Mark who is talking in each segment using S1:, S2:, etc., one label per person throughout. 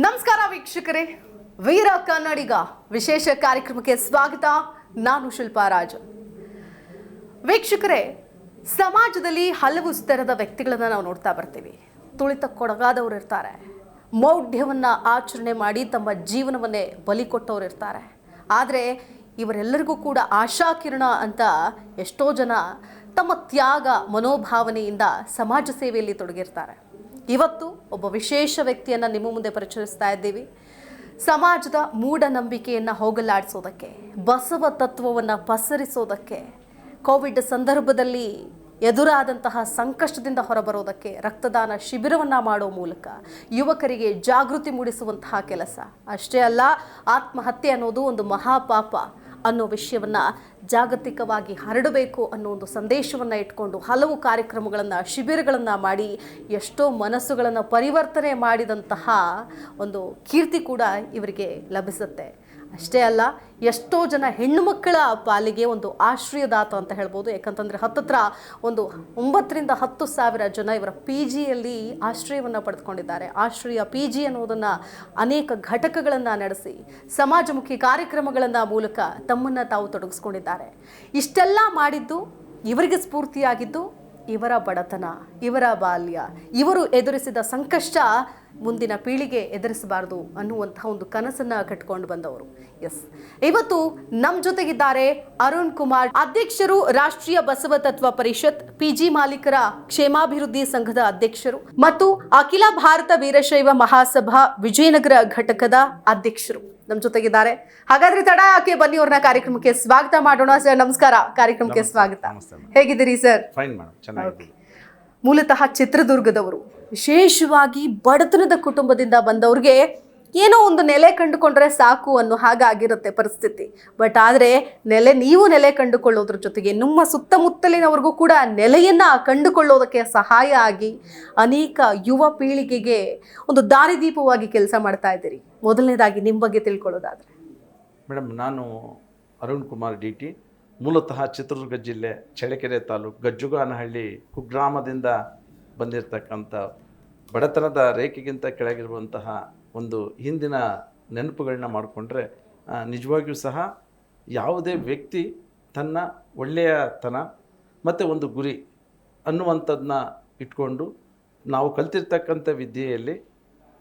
S1: ನಮಸ್ಕಾರ ವೀಕ್ಷಕರೇ. ವೀರ ಕನ್ನಡಿಗ ವಿಶೇಷ ಕಾರ್ಯಕ್ರಮಕ್ಕೆ ಸ್ವಾಗತ. ನಾನು ಶಿಲ್ಪಾ ರಾಜ್. ವೀಕ್ಷಕರೇ, ಸಮಾಜದಲ್ಲಿ ಹಲವು ಸ್ತರದ ವ್ಯಕ್ತಿಗಳನ್ನು ನಾವು ನೋಡ್ತಾ ಬರ್ತೀವಿ. ತುಳಿತಕ್ಕೊಡಗಾದವರು ಇರ್ತಾರೆ. ಮೌಢ್ಯವನ್ನ ಆಚರಣೆ ಮಾಡಿ ತಮ್ಮ ಜೀವನವನ್ನೇ ಬಲಿ ಕೊಟ್ಟವರು ಇರ್ತಾರೆ. ಆದರೆ ಇವರೆಲ್ಲರಿಗೂ ಕೂಡ ಆಶಾಕಿರಣ ಅಂತ ಎಷ್ಟೋ ಜನ ತಮ್ಮ ತ್ಯಾಗ ಮನೋಭಾವನೆಯಿಂದ ಸಮಾಜ ಸೇವೆಯಲ್ಲಿ ತೊಡಗಿರ್ತಾರೆ. ಇವತ್ತು ಒಬ್ಬ ವಿಶೇಷ ವ್ಯಕ್ತಿಯನ್ನು ನಿಮ್ಮ ಮುಂದೆ ಪರಿಚಯಿಸ್ತಾ ಇದ್ದೀವಿ. ಸಮಾಜದ ಮೂಢನಂಬಿಕೆಯನ್ನು ಹೋಗಲಾಡಿಸೋದಕ್ಕೆ, ಬಸವ ತತ್ವವನ್ನು ಪಸರಿಸೋದಕ್ಕೆ, ಕೋವಿಡ್ ಸಂದರ್ಭದಲ್ಲಿ ಎದುರಾದಂತಹ ಸಂಕಷ್ಟದಿಂದ ಹೊರಬರೋದಕ್ಕೆ ರಕ್ತದಾನ ಶಿಬಿರವನ್ನು ಮಾಡೋ ಮೂಲಕ ಯುವಕರಿಗೆ ಜಾಗೃತಿ ಮೂಡಿಸುವಂತಹ ಕೆಲಸ. ಅಷ್ಟೇ ಅಲ್ಲ, ಆತ್ಮಹತ್ಯೆ ಅನ್ನೋದು ಒಂದು ಮಹಾಪಾಪ. ಅನ್ನೋ ವಿಷಯವನ್ನ ಜಾಗತಿಕವಾಗಿ ಹರಡಬೇಕು ಅನ್ನೋ ಒಂದು ಸಂದೇಶವನ್ನು ಇಟ್ಕೊಂಡು ಹಲವು ಕಾರ್ಯಕ್ರಮಗಳನ್ನು, ಶಿಬಿರಗಳನ್ನು ಮಾಡಿ ಎಷ್ಟೋ ಮನಸ್ಸುಗಳನ್ನು ಪರಿವರ್ತನೆ ಮಾಡಿದಂತಹ ಒಂದು ಕೀರ್ತಿ ಕೂಡ ಇವರಿಗೆ ಲಭಿಸುತ್ತೆ. ಅಷ್ಟೇ ಅಲ್ಲ, ಎಷ್ಟೋ ಜನ ಹೆಣ್ಣು ಮಕ್ಕಳ ಪಾಲಿಗೆ ಒಂದು ಆಶ್ರಯದಾತ ಅಂತ ಹೇಳ್ಬೋದು. ಯಾಕಂತಂದರೆ ಹತ್ತತ್ರ ಒಂದು ಒಂಬತ್ತರಿಂದ ಹತ್ತು ಸಾವಿರ ಜನ ಇವರ ಪಿ ಜಿಯಲ್ಲಿ ಆಶ್ರಯವನ್ನು ಪಡೆದುಕೊಂಡಿದ್ದಾರೆ. ಆಶ್ರಯ ಪಿ ಜಿ ಅನ್ನೋದನ್ನು ಅನೇಕ ಘಟಕಗಳನ್ನು ನಡೆಸಿ, ಸಮಾಜಮುಖಿ ಕಾರ್ಯಕ್ರಮಗಳನ್ನು ಮೂಲಕ ತಮ್ಮನ್ನು ತಾವು ತೊಡಗಿಸ್ಕೊಂಡಿದ್ದಾರೆ. ಇಷ್ಟೆಲ್ಲ ಮಾಡಿದ್ದು ಇವರಿಗೆ ಸ್ಫೂರ್ತಿಯಾಗಿದ್ದು ಇವರ ಬಡತನ, ಇವರ ಬಾಲ್ಯ, ಇವರು ಎದುರಿಸಿದ ಸಂಕಷ್ಟ ಮುಂದಿನ ಪೀಳಿಗೆ ಎದುರಿಸಬಾರದು ಅನ್ನುವಂತಹ ಒಂದು ಕನಸನ್ನ ಕಟ್ಕೊಂಡು ಬಂದವರು. ಎಸ್ ಇವತ್ತು ನಮ್ಮ ಜೊತೆಗಿದ್ದಾರೆ ಅರುಣ್ ಕುಮಾರ್ ಅಧ್ಯಕ್ಷರು ರಾಷ್ಟ್ರೀಯ ಬಸವ ತತ್ವ ಪರಿಷತ್ ಪಿಜಿ ಮಾಲೀಕರ ಕ್ಷೇಮಾಭಿವೃದ್ಧಿ ಸಂಘದ ಅಧ್ಯಕ್ಷರು ಮತ್ತು ಅಖಿಲ ಭಾರತ ವೀರಶೈವ ಮಹಾಸಭಾ ವಿಜಯನಗರ ಘಟಕದ ಅಧ್ಯಕ್ಷರು ನಮ್ಮ ಜೊತೆಗಿದ್ದಾರೆ. ಹಾಗಾದ್ರೆ ತಡ ಆಕೆ ಬನ್ನಿ ಅವ್ರನ್ನ ಕಾರ್ಯಕ್ರಮಕ್ಕೆ ಸ್ವಾಗತ ಮಾಡೋಣ ಸರ್. ನಮಸ್ಕಾರ. ಕಾರ್ಯಕ್ರಮಕ್ಕೆ ಸ್ವಾಗತ. ಹೇಗಿದ್ದೀರಿ ಸರ್?
S2: Fine madam.
S1: ಮೂಲತಃ ಚಿತ್ರದುರ್ಗದವರು. ವಿಶೇಷವಾಗಿ ಬಡತನದ ಕುಟುಂಬದಿಂದ ಬಂದವ್ರಿಗೆ ಏನೋ ಒಂದು ನೆಲೆ ಕಂಡುಕೊಂಡ್ರೆ ಸಾಕು ಅನ್ನೋ ಹಾಗಾಗಿರುತ್ತೆ ಪರಿಸ್ಥಿತಿ. ಬಟ್ ಆದರೆ ನೆಲೆ ನೀವು ನೆಲೆ ಕಂಡುಕೊಳ್ಳೋದ್ರ ಜೊತೆಗೆ ನಿಮ್ಮ ಸುತ್ತಮುತ್ತಲಿನವ್ರಿಗೂ ಕೂಡ ನೆಲೆಯನ್ನು ಕಂಡುಕೊಳ್ಳೋದಕ್ಕೆ ಸಹಾಯ ಆಗಿ ಅನೇಕ ಯುವ ಪೀಳಿಗೆಗೆ ಒಂದು ದಾರಿದೀಪವಾಗಿ ಕೆಲಸ ಮಾಡ್ತಾ ಇದ್ದೀರಿ. ಮೊದಲನೇದಾಗಿ ನಿಮ್ಮ ಬಗ್ಗೆ ತಿಳ್ಕೊಳ್ಳೋದಾದರೆ.
S2: ಮೇಡಮ್, ನಾನು ಅರುಣ್ ಕುಮಾರ್ ಡಿ ಟಿ. ಮೂಲತಃ ಚಿತ್ರದುರ್ಗ ಜಿಲ್ಲೆ ಚಳ್ಳಕೆರೆ ತಾಲೂಕು ಗಜ್ಜುಗಾನಹಳ್ಳಿ ಕುಗ್ರಾಮದಿಂದ ಬಂದಿರತಕ್ಕಂಥ ಬಡತನದ ರೇಖೆಗಿಂತ ಕೆಳಗಿರುವಂತಹ ಒಂದು ಹಿಂದಿನ ನೆನಪುಗಳನ್ನ ಮಾಡಿಕೊಂಡ್ರೆ ನಿಜವಾಗಿಯೂ ಸಹ ಯಾವುದೇ ವ್ಯಕ್ತಿ ತನ್ನ ಒಳ್ಳೆಯತನ ಮತ್ತು ಒಂದು ಗುರಿ ಅನ್ನುವಂಥದ್ದನ್ನ ಇಟ್ಕೊಂಡು ನಾವು ಕಲ್ತಿರ್ತಕ್ಕಂಥ ವಿದ್ಯೆಯಲ್ಲಿ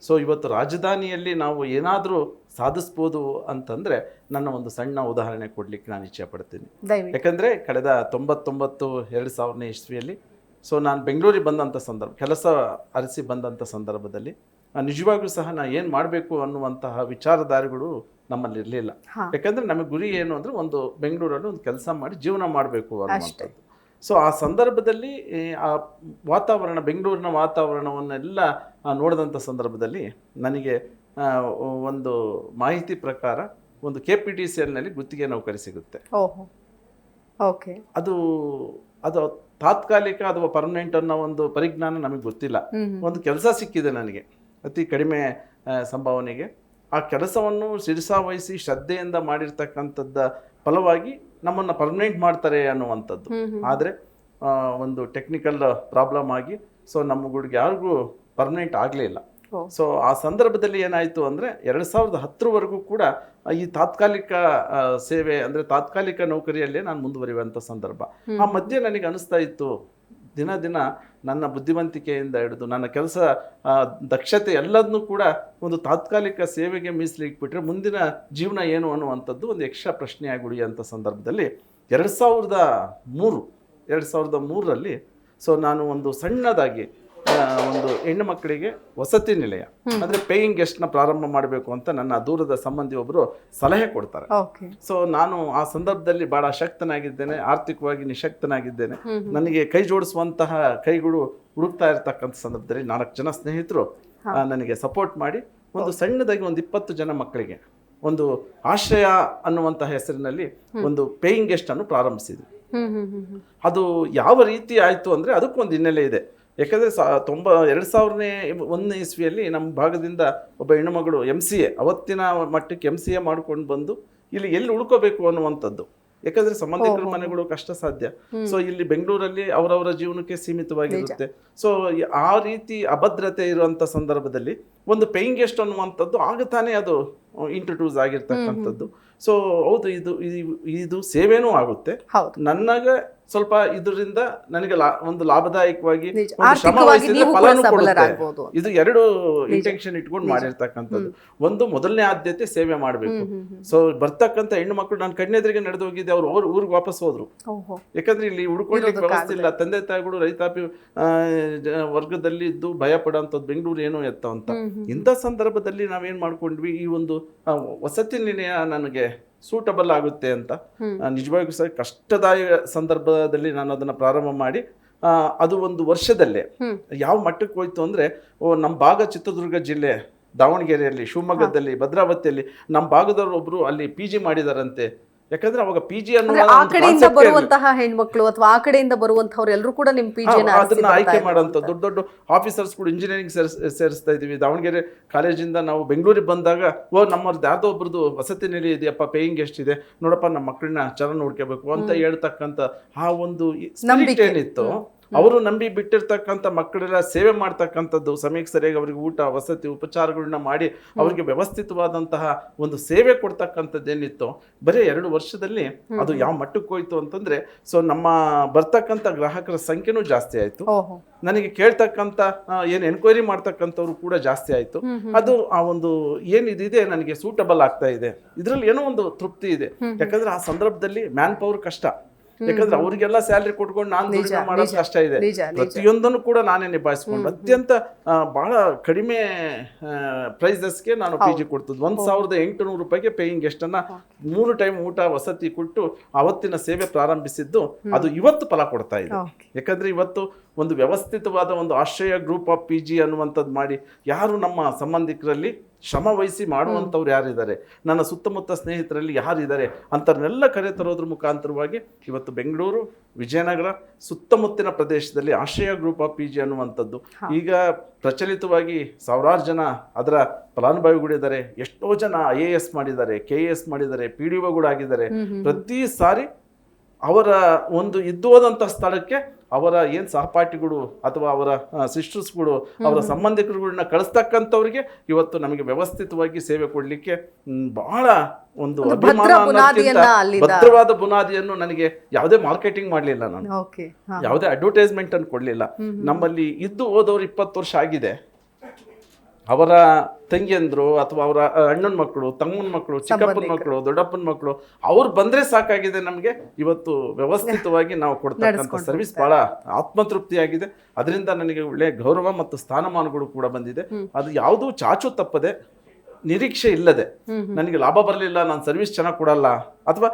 S2: ಸೊ ಇವತ್ತು ರಾಜಧಾನಿಯಲ್ಲಿ ನಾವು ಏನಾದರೂ ಸಾಧಿಸ್ಬೋದು ಅಂತಂದರೆ ನನ್ನ ಒಂದು ಸಣ್ಣ ಉದಾಹರಣೆ ಕೊಡಲಿಕ್ಕೆ ನಾನು ಇಚ್ಛೆ ಪಡ್ತೀನಿ ಯಾಕಂದರೆ ಕಳೆದ ತೊಂಬತ್ತೊಂಬತ್ತು ಎರಡು ಸಾವಿರನೇ ಇಸ್ವಿಯಲ್ಲಿ ಸೊ ನಾನು ಬೆಂಗಳೂರಿಗೆ ಬಂದಂಥ ಸಂದರ್ಭ ಕೆಲಸ ಅರಸಿ ಬಂದಂಥ ಸಂದರ್ಭದಲ್ಲಿ ನಾನು ನಿಜವಾಗ್ಲೂ ಸಹ ನಾನು ಏನು ಮಾಡಬೇಕು ಅನ್ನುವಂತಹ ವಿಚಾರಧಾರೆಗಳು ನಮ್ಮಲ್ಲಿ ಇರಲಿಲ್ಲ. ಯಾಕಂದರೆ ನಮಗೆ ಗುರಿ ಏನು ಅಂದರೆ ಒಂದು ಬೆಂಗಳೂರಲ್ಲಿ ಒಂದು ಕೆಲಸ ಮಾಡಿ ಜೀವನ ಮಾಡಬೇಕು ಅನ್ನುವಂಥದ್ದು. ಸೊ ಆ ಸಂದರ್ಭದಲ್ಲಿ ಆ ವಾತಾವರಣ ಬೆಂಗಳೂರಿನ ವಾತಾವರಣವನ್ನೆಲ್ಲ ನೋಡಿದಂಥ ಸಂದರ್ಭದಲ್ಲಿ ನನಗೆ ಒಂದು ಮಾಹಿತಿ ಪ್ರಕಾರ ಒಂದು ಕೆ ಪಿ ಟಿ ಸಿ ಎಲ್ನಲ್ಲಿ ಗುತ್ತಿಗೆ ನೌಕರಿ ಸಿಗುತ್ತೆ.
S1: ಓಕೆ.
S2: ಅದು ಅದು ತಾತ್ಕಾಲಿಕ ಅಥವಾ ಪರ್ಮನೆಂಟ್ ಅನ್ನೋ ಒಂದು ಪರಿಜ್ಞಾನ ನಮಗೆ ಗೊತ್ತಿಲ್ಲ. ಒಂದು ಕೆಲಸ ಸಿಕ್ಕಿದೆ ನನಗೆ ಅತಿ ಕಡಿಮೆ ಸಂಭಾವನೆಗೆ. ಆ ಕೆಲಸವನ್ನು ಶಿರಸಾವಹಿಸಿ ಶ್ರದ್ಧೆಯಿಂದ ಮಾಡಿರ್ತಕ್ಕಂಥದ್ದ ಫಲವಾಗಿ ನಮ್ಮನ್ನು ಪರ್ಮನೆಂಟ್ ಮಾಡ್ತಾರೆ ಅನ್ನುವಂಥದ್ದು. ಆದರೆ ಒಂದು ಟೆಕ್ನಿಕಲ್ ಪ್ರಾಬ್ಲಮ್ ಆಗಿ ಸೊ ನಮ್ಮ ಗುಡ್ಗೆ ಯಾರಿಗೂ ಪರ್ಮನೆಂಟ್ ಆಗಲಿಲ್ಲ. ಸೊ ಆ ಸಂದರ್ಭದಲ್ಲಿ ಏನಾಯಿತು ಅಂದರೆ ಎರಡು ಸಾವಿರದ ಹತ್ತರವರೆಗೂ ಕೂಡ ಈ ತಾತ್ಕಾಲಿಕ ಸೇವೆ ಅಂದರೆ ತಾತ್ಕಾಲಿಕ ನೌಕರಿಯಲ್ಲೇ ನಾನು ಮುಂದುವರಿಯುವಂಥ ಸಂದರ್ಭ ಆ ಮಧ್ಯೆ ನನಗೆ ಅನಿಸ್ತಾ ಇತ್ತು ದಿನ ದಿನ ನನ್ನ ಬುದ್ಧಿವಂತಿಕೆಯಿಂದ ಹಿಡಿದು ನನ್ನ ಕೆಲಸ ದಕ್ಷತೆ ಎಲ್ಲದನ್ನೂ ಕೂಡ ಒಂದು ತಾತ್ಕಾಲಿಕ ಸೇವೆಗೆ ಮೀಸಲಿಟ್ಬಿಟ್ರೆ ಮುಂದಿನ ಜೀವನ ಏನು ಅನ್ನುವಂಥದ್ದು ಒಂದು ಯಕ್ಷ ಪ್ರಶ್ನೆಯಾಗಿ ಉಳಿಯುವಂಥ ಸಂದರ್ಭದಲ್ಲಿ ಎರಡು ಸಾವಿರದ ಮೂರು, ಎರಡು ಸಾವಿರದ ಮೂರರಲ್ಲಿ ಸೊ ನಾನು ಒಂದು ಸಣ್ಣದಾಗಿ ಒಂದು ಹೆಣ್ಣು ಮಕ್ಕಳಿಗೆ ವಸತಿ ನಿಲಯ ಅಂದ್ರೆ ಪೇಯಿಂಗ್ ಗೆಸ್ಟ್ನ ಪ್ರಾರಂಭ ಮಾಡಬೇಕು ಅಂತ ನನ್ನ ದೂರದ ಸಂಬಂಧಿ ಒಬ್ರು ಸಲಹೆ ಕೊಡ್ತಾರೆ. ಸೊ ನಾನು ಆ ಸಂದರ್ಭದಲ್ಲಿ ಬಹಳ ಶಕ್ತನಾಗಿದ್ದೇನೆ ಆರ್ಥಿಕವಾಗಿ ನಿಶಕ್ತನಾಗಿದ್ದೇನೆ. ನನಗೆ ಕೈ ಜೋಡಿಸುವಂತಹ ಕೈಗಳು ಹುಡುಕ್ತಾ ಇರತಕ್ಕಂಥ ಸಂದರ್ಭದಲ್ಲಿ ನಾಲ್ಕು ಜನ ಸ್ನೇಹಿತರು ನನಗೆ ಸಪೋರ್ಟ್ ಮಾಡಿ ಒಂದು ಸಣ್ಣದಾಗಿ ಒಂದು ಇಪ್ಪತ್ತು ಜನ ಮಕ್ಕಳಿಗೆ ಒಂದು ಆಶ್ರಯ ಅನ್ನುವಂತಹ ಹೆಸರಿನಲ್ಲಿ ಒಂದು ಪೇಯಿಂಗ್ ಗೆಸ್ಟ್ ಅನ್ನು ಪ್ರಾರಂಭಿಸಿದ್ವಿ. ಅದು ಯಾವ ರೀತಿ ಆಯಿತು ಅಂದರೆ ಅದಕ್ಕೊಂದು ಹಿನ್ನೆಲೆ ಇದೆ. ಯಾಕಂದರೆ ಸಾ ತೊಂಬ ಎರಡು ಸಾವಿರನೇ ಒಂದನೇ ಇಸ್ವಿಯಲ್ಲಿ ನಮ್ಮ ಭಾಗದಿಂದ ಒಬ್ಬ ಹೆಣ್ಣುಮಗಳು ಎಂ ಸಿ ಎ ಅವತ್ತಿನ ಮಟ್ಟಕ್ಕೆ ಎಂ ಸಿ ಎ ಮಾಡ್ಕೊಂಡು ಬಂದು ಇಲ್ಲಿ ಎಲ್ಲಿ ಉಳ್ಕೋಬೇಕು ಅನ್ನುವಂಥದ್ದು. ಯಾಕಂದ್ರೆ ಸಂಬಂಧಿಕರ ಮನೆಗಳು ಕಷ್ಟ ಸಾಧ್ಯ. ಸೊ ಇಲ್ಲಿ ಬೆಂಗಳೂರಲ್ಲಿ ಅವರವರ ಜೀವನಕ್ಕೆ ಸೀಮಿತವಾಗಿರುತ್ತೆ. ಸೊ ಆ ರೀತಿ ಅಭದ್ರತೆ ಇರುವಂತ ಸಂದರ್ಭದಲ್ಲಿ ಒಂದು ಪೇಯಿಂಗ್ ಗೆಸ್ಟ್ ಅನ್ನುವಂಥದ್ದು ಆಗ ತಾನೇ ಅದು ಇಂಟ್ರೊಡ್ಯೂಸ್ ಆಗಿರ್ತಕ್ಕಂಥದ್ದು. ಸೊ ಹೌದು ಇದು ಇದು- ಸೇವೆನೂ ಆಗುತ್ತೆ. ನನಗೆ ಸ್ವಲ್ಪ ಇದರಿಂದ ನನಗೆ ಲಾ- ಒಂದು ಲಾಭದಾಯಕವಾಗಿ. ಇದು ಎರಡು ಇಂಟೆನ್ಷನ್ ಇಟ್ಕೊಂಡು ಮಾಡಿರ್ತಕ್ಕಂಥದ್ದು. ಒಂದು ಮೊದಲನೇ ಆದ್ಯತೆ ಸೇವೆ ಮಾಡಬೇಕು. ಸೊ ಬರ್ತಕ್ಕಂಥ ಹೆಣ್ಣು ಮಕ್ಕಳು ನಾನು ಕಣ್ಣೆದ್ರಿಗೆ ನಡೆದು ಹೋಗಿದ್ದೆ ಅವ್ರು ಅವ್ರ ಊರಿಗೆ ವಾಪಸ್ ಹೋದ್ರು. ಯಾಕಂದ್ರೆ ಇಲ್ಲಿ ಉಳ್ಕೊಳ್ಳಿಕ್ಕೆ ವ್ಯವಸ್ಥೆ ಇಲ್ಲ. ತಂದೆ ತಾಯಿಗಳು ರೈತಾಪಿ ವರ್ಗದಲ್ಲಿ ಇದ್ದು ಭಯ ಪಡೋಂಥದ್ದು ಬೆಂಗಳೂರು ಏನೋ ಎತ್ತ ಅಂತ. ಇಂಥ ಸಂದರ್ಭದಲ್ಲಿ ನಾವೇನ್ ಮಾಡ್ಕೊಂಡ್ವಿ? ಈ ಒಂದು ವಸತಿ ನಿಲಯ ನನಗೆ ಸೂಟಬಲ್ ಆಗುತ್ತೆ ಅಂತ. ನಿಜವಾಗಿಯೂ ಸಹ ಕಷ್ಟದಾಯ ಸಂದರ್ಭದಲ್ಲಿ ನಾನು ಅದನ್ನ ಪ್ರಾರಂಭ ಮಾಡಿ ಆ, ಅದು ಒಂದು ವರ್ಷದಲ್ಲೇ ಯಾವ ಮಟ್ಟಕ್ಕೆ ಹೋಯ್ತು ಅಂದ್ರೆ ಓ ನಮ್ಮ ಭಾಗ ಚಿತ್ರದುರ್ಗ ಜಿಲ್ಲೆ ದಾವಣಗೆರೆಯಲ್ಲಿ ಶಿವಮೊಗ್ಗದಲ್ಲಿ ಭದ್ರಾವತಿಯಲ್ಲಿ ನಮ್ಮ ಭಾಗದವರು ಒಬ್ಬರು ಅಲ್ಲಿ ಪಿ ಜಿ ಮಾಡಿದಾರಂತೆ. ಯಾಕಂದ್ರೆ ಅವಾಗ ಪಿ ಜಿ ಅನ್ನೋ
S1: ಆ ಕಡೆಯಿಂದ ಬರುವಂತಹ ಹೆಣ್ಮಕ್ಳು ಅಥವಾ ಆ ಕಡೆಯಿಂದ ಬರುವಂತವ್ರು ಎಲ್ಲರೂ ಕೂಡ ನಿಮ್ ಪಿ
S2: ಜಿ ಅದನ್ನ ಆಯ್ಕೆ ಮಾಡೋಂಥ ದೊಡ್ಡ ದೊಡ್ಡ ಆಫೀಸರ್ಸ್ ಕೂಡ ಇಂಜಿನಿಯರಿಂಗ್ ಸೇರಿಸ್ತಾ ಇದೀವಿ ದಾವಣಗೆರೆ ಕಾಲೇಜಿಂದ ನಾವು ಬೆಂಗಳೂರಿಗೆ ಬಂದಾಗ ಓ ನಮ್ಮವ್ರದ್ದು ಯಾವ್ದೋ ಒಬ್ರದ್ದು ವಸತಿ ನೆಲೆ ಇದೆಯಪ್ಪ ಪೇಯಿಂಗ್ ಇದೆ. ನೋಡಪ್ಪ ನಮ್ಮ ಮಕ್ಕಳನ್ನ ಚೆನ್ನಾಗಿ ನೋಡ್ಕೋಬೇಕು ಅಂತ ಹೇಳ್ತಕ್ಕಂಥ ಆ ಒಂದು. ಏನಿತ್ತು ಅವರು ನಂಬಿ ಬಿಟ್ಟಿರ್ತಕ್ಕಂಥ ಮಕ್ಕಳೆಲ್ಲ ಸೇವೆ ಮಾಡ್ತಕ್ಕಂಥದ್ದು ಸಮಯಕ್ಕೆ ಸರಿಯಾಗಿ ಅವರಿಗೆ ಊಟ ವಸತಿ ಉಪಚಾರಗಳನ್ನ ಮಾಡಿ ಅವರಿಗೆ ವ್ಯವಸ್ಥಿತವಾದಂತಹ ಒಂದು ಸೇವೆ ಕೊಡ್ತಕ್ಕಂಥದ್ದು ಏನಿತ್ತು ಬರೀ ಎರಡು ವರ್ಷದಲ್ಲಿ ಅದು ಯಾವ ಮಟ್ಟಕ್ಕೆ ಹೋಯ್ತು ಅಂತಂದ್ರೆ ಸೊ ನಮ್ಮ ಬರ್ತಕ್ಕಂಥ ಗ್ರಾಹಕರ ಸಂಖ್ಯೆನೂ ಜಾಸ್ತಿ ಆಯ್ತು. ನನಗೆ ಕೇಳ್ತಕ್ಕಂಥ ಏನು ಎನ್ಕ್ವೈರಿ ಮಾಡ್ತಕ್ಕಂಥವ್ರು ಕೂಡ ಜಾಸ್ತಿ ಆಯ್ತು. ಅದು ಆ ಒಂದು ಏನಿದೆ ನನಗೆ ಸೂಟಬಲ್ ಆಗ್ತಾ ಇದೆ. ಇದರಲ್ಲಿ ಏನೋ ಒಂದು ತೃಪ್ತಿ ಇದೆ. ಯಾಕಂದ್ರೆ ಆ ಸಂದರ್ಭದಲ್ಲಿ ಮ್ಯಾನ್ ಪವರ್ ಕಷ್ಟ. ಯಾಕಂದ್ರೆ ಅವರಿಗೆಲ್ಲ ಸ್ಯಾಲ್ರಿ ಕೊಟ್ಕೊಂಡು ನಾನು ದುಡಿಮೆ ಮಾಡೋದು ಕಷ್ಟ ಇದೆ. ಪ್ರತಿಯೊಂದನ್ನು ಕೂಡ ನಾನೇ ನಿಭಾಯಿಸ್ಕೊಂಡು ಅತ್ಯಂತ ಬಹಳ ಕಡಿಮೆ ಪ್ರೈಸಸ್ಗೆ ನಾನು ಪಿ ಜಿ ಕೊಡ್ತದ್ದು. ಒಂದ್ ಸಾವಿರದ ಎಂಟುನೂರು ರೂಪಾಯಿಗೆ ಪೇಯಿಂಗ್ ಗೆಸ್ಟನ್ನ ಮೂರು ಟೈಮ್ ಊಟ ವಸತಿ ಕೊಟ್ಟು ಅವತ್ತಿನ ಸೇವೆ ಪ್ರಾರಂಭಿಸಿದ್ದು ಅದು ಇವತ್ತು ಫಲ ಕೊಡ್ತಾ ಇದೆ. ಯಾಕಂದ್ರೆ ಇವತ್ತು ಒಂದು ವ್ಯವಸ್ಥಿತವಾದ ಒಂದು ಆಶ್ರಯ ಗ್ರೂಪ್ ಆಫ್ ಪಿ ಜಿ ಅನ್ನುವಂಥದ್ದು ಮಾಡಿ ಯಾರು ನಮ್ಮ ಸಂಬಂಧಿಕರಲ್ಲಿ ಶ್ರಮ ವಹಿಸಿ ಮಾಡುವಂಥವ್ರು ಯಾರಿದ್ದಾರೆ? ನನ್ನ ಸುತ್ತಮುತ್ತ ಸ್ನೇಹಿತರಲ್ಲಿ ಯಾರಿದ್ದಾರೆ ಅಂಥವ್ರನ್ನೆಲ್ಲ ಕರೆ ತರೋದ್ರ ಮುಖಾಂತರವಾಗಿ ಇವತ್ತು ಬೆಂಗಳೂರು ವಿಜಯನಗರ ಸುತ್ತಮುತ್ತಿನ ಪ್ರದೇಶದಲ್ಲಿ ಆಶ್ರಯ ಗ್ರೂಪ್ ಆಫ್ ಪಿ ಜಿ ಅನ್ನುವಂಥದ್ದು. ಈಗ ಪ್ರಚಲಿತವಾಗಿ ಸಾವಿರಾರು ಜನ ಅದರ ಫಲಾನುಭವಿಗಳಿದ್ದಾರೆ. ಎಷ್ಟೋ ಜನ ಐ ಎ ಎಸ್ ಮಾಡಿದ್ದಾರೆ ಕೆ ಎ ಎಸ್ ಮಾಡಿದ್ದಾರೆ ಪಿ ಡಿ ಆಗಿದ್ದಾರೆ. ಪ್ರತಿ ಸಾರಿ ಅವರ ಒಂದು ಇದ್ದು ಹೋದಂಥ ಸ್ಥಳಕ್ಕೆ ಅವರ ಏನು ಸಹಪಾಠಿಗಳು ಅಥವಾ ಅವರ ಸಿಸ್ಟರ್ಸ್ಗಳು ಅವರ ಸಂಬಂಧಿಕರುಗಳನ್ನ ಕಳಿಸ್ತಕ್ಕಂಥವ್ರಿಗೆ ಇವತ್ತು ನಮಗೆ ವ್ಯವಸ್ಥಿತವಾಗಿ ಸೇವೆ ಕೊಡಲಿಕ್ಕೆ ಬಹಳ ಒಂದು ಅಭಿಮಾನ ಭದ್ರವಾದ ಬುನಾದಿಯನ್ನು ನನಗೆ ಯಾವುದೇ ಮಾರ್ಕೆಟಿಂಗ್ ಮಾಡಲಿಲ್ಲ ನಾನು. ಯಾವುದೇ ಅಡ್ವರ್ಟೈಸ್ಮೆಂಟ್ ಅನ್ನು ಕೊಡಲಿಲ್ಲ. ನಮ್ಮಲ್ಲಿ ಇದ್ದು ಹೋದವ್ರು ಇಪ್ಪತ್ತು ವರ್ಷ ಆಗಿದೆ. ಅವರ ತಂಗಿಯಂದ್ರು ಅಥವಾ ಅವರ ಅಣ್ಣನ ಮಕ್ಕಳು ತಮ್ಮನ ಮಕ್ಕಳು ಚಿಕ್ಕಪ್ಪನ ಮಕ್ಕಳು ದೊಡ್ಡಪ್ಪನ ಮಕ್ಕಳು ಅವ್ರು ಬಂದ್ರೆ ಸಾಕಾಗಿದೆ ನಮಗೆ. ಇವತ್ತು ವ್ಯವಸ್ಥಿತವಾಗಿ ನಾವು ಕೊಡ್ತಕ್ಕಂಥ ಸರ್ವಿಸ್ ಬಹಳ ಆತ್ಮತೃಪ್ತಿಯಾಗಿದೆ. ಅದರಿಂದ ನನಗೆ ಒಳ್ಳೆ ಗೌರವ ಮತ್ತು ಸ್ಥಾನಮಾನಗಳು ಕೂಡ ಬಂದಿದೆ. ಅದು ಯಾವುದು ಚಾಚು ತಪ್ಪದೆ ನಿರೀಕ್ಷೆ ಇಲ್ಲದೆ ನನಗೆ ಲಾಭ ಬರಲಿಲ್ಲ ನಾನು ಸರ್ವಿಸ್ ಚೆನ್ನಾಗಿ ಕೊಡಲ್ಲ ಅಥವಾ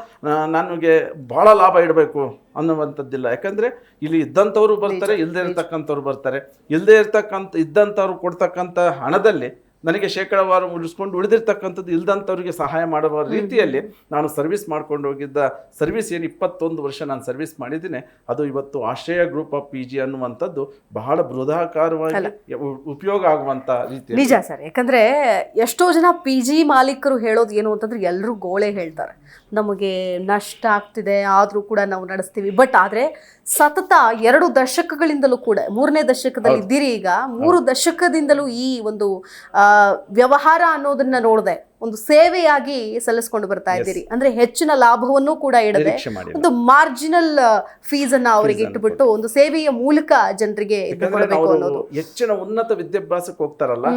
S2: ನನಗೆ ಭಾಳ ಲಾಭ ಇಡಬೇಕು ಅನ್ನುವಂಥದ್ದಿಲ್ಲ. ಯಾಕಂದರೆ ಇಲ್ಲಿ ಇದ್ದಂಥವ್ರು ಬರ್ತಾರೆ ಇಲ್ಲದೆ ಇರ್ತಕ್ಕಂಥವ್ರು ಬರ್ತಾರೆ. ಇಲ್ಲದೆ ಇರ್ತಕ್ಕಂಥ ಇದ್ದಂಥವ್ರು ಕೊಡ್ತಕ್ಕಂಥ ಹಣದಲ್ಲಿ ನನಗೆ ಶೇಕಡವಾರು ಮುಗಿಸ್ಕೊಂಡು ಉಳಿದಿರ್ತಕ್ಕಂಥದ್ದು ಇಲ್ದಂಥವ್ರಿಗೆ ಸಹಾಯ ಮಾಡುವ ರೀತಿಯಲ್ಲಿ ನಾನು ಸರ್ವಿಸ್ ಮಾಡ್ಕೊಂಡು ಹೋಗಿದ್ದ ಸರ್ವಿಸ್ ಏನು ಇಪ್ಪತ್ತೊಂದು ವರ್ಷ ನಾನು ಸರ್ವಿಸ್ ಮಾಡಿದ್ದೀನಿ. ಅದು ಇವತ್ತು ಆಶ್ರಯ ಗ್ರೂಪ್ ಆಫ್ ಪಿ ಜಿ ಅನ್ನುವಂಥದ್ದು ಬಹಳ ಬೃಹದಾಕಾರವಾಗಿ ಉಪಯೋಗ ಆಗುವಂಥ ರೀತಿ
S1: ನಿಜ ಸರ್. ಯಾಕಂದ್ರೆ ಎಷ್ಟೋ ಜನ ಪಿ ಜಿ ಮಾಲೀಕರು ಹೇಳೋದು ಏನು ಅಂತಂದ್ರೆ ಎಲ್ಲರೂ ಗೋಳೆ ಹೇಳ್ತಾರೆ. ನಮಗೆ ನಷ್ಟ ಆಗ್ತಿದೆ ಆದರೂ ಕೂಡ ನಾವು ನಡೆಸ್ತೀವಿ. ಬಟ್ ಆದರೆ ಸತತ ಎರಡು ದಶಕಗಳಿಂದಲೂ ಕೂಡ ಮೂರನೇ ದಶಕದಲ್ಲಿ ಇದ್ದೀರಿ ಈಗ ಮೂರು ದಶಕದಿಂದಲೂ ಈ ಒಂದು ವ್ಯವಹಾರ ಅನ್ನೋದನ್ನು ನೋಡದೆ. ಒಂದು ಸೇವೆಯಾಗಿ ಸಲ್ಲಿಸ್ಕೊಂಡು ಬರ್ತಾ ಇದ್ದೀರಿ. ಅಂದ್ರೆ ಹೆಚ್ಚಿನ ಲಾಭವನ್ನು ಕೂಡ ಇಡದೆ ಒಂದು ಮಾರ್ಜಿನಲ್ ಫೀಸ್ ಅನ್ನ ಅವರಿಗೆ ಇಟ್ಟುಬಿಟ್ಟು ಒಂದು ಸೇವೆಯ ಮೂಲಕ ಜನರಿಗೆ ಅನ್ನೋದು.
S2: ಹೆಚ್ಚಿನ ಉನ್ನತ ವಿದ್ಯಾಭ್ಯಾಸಕ್ಕೆ ಹೋಗ್ತಾರಲ್ಲ.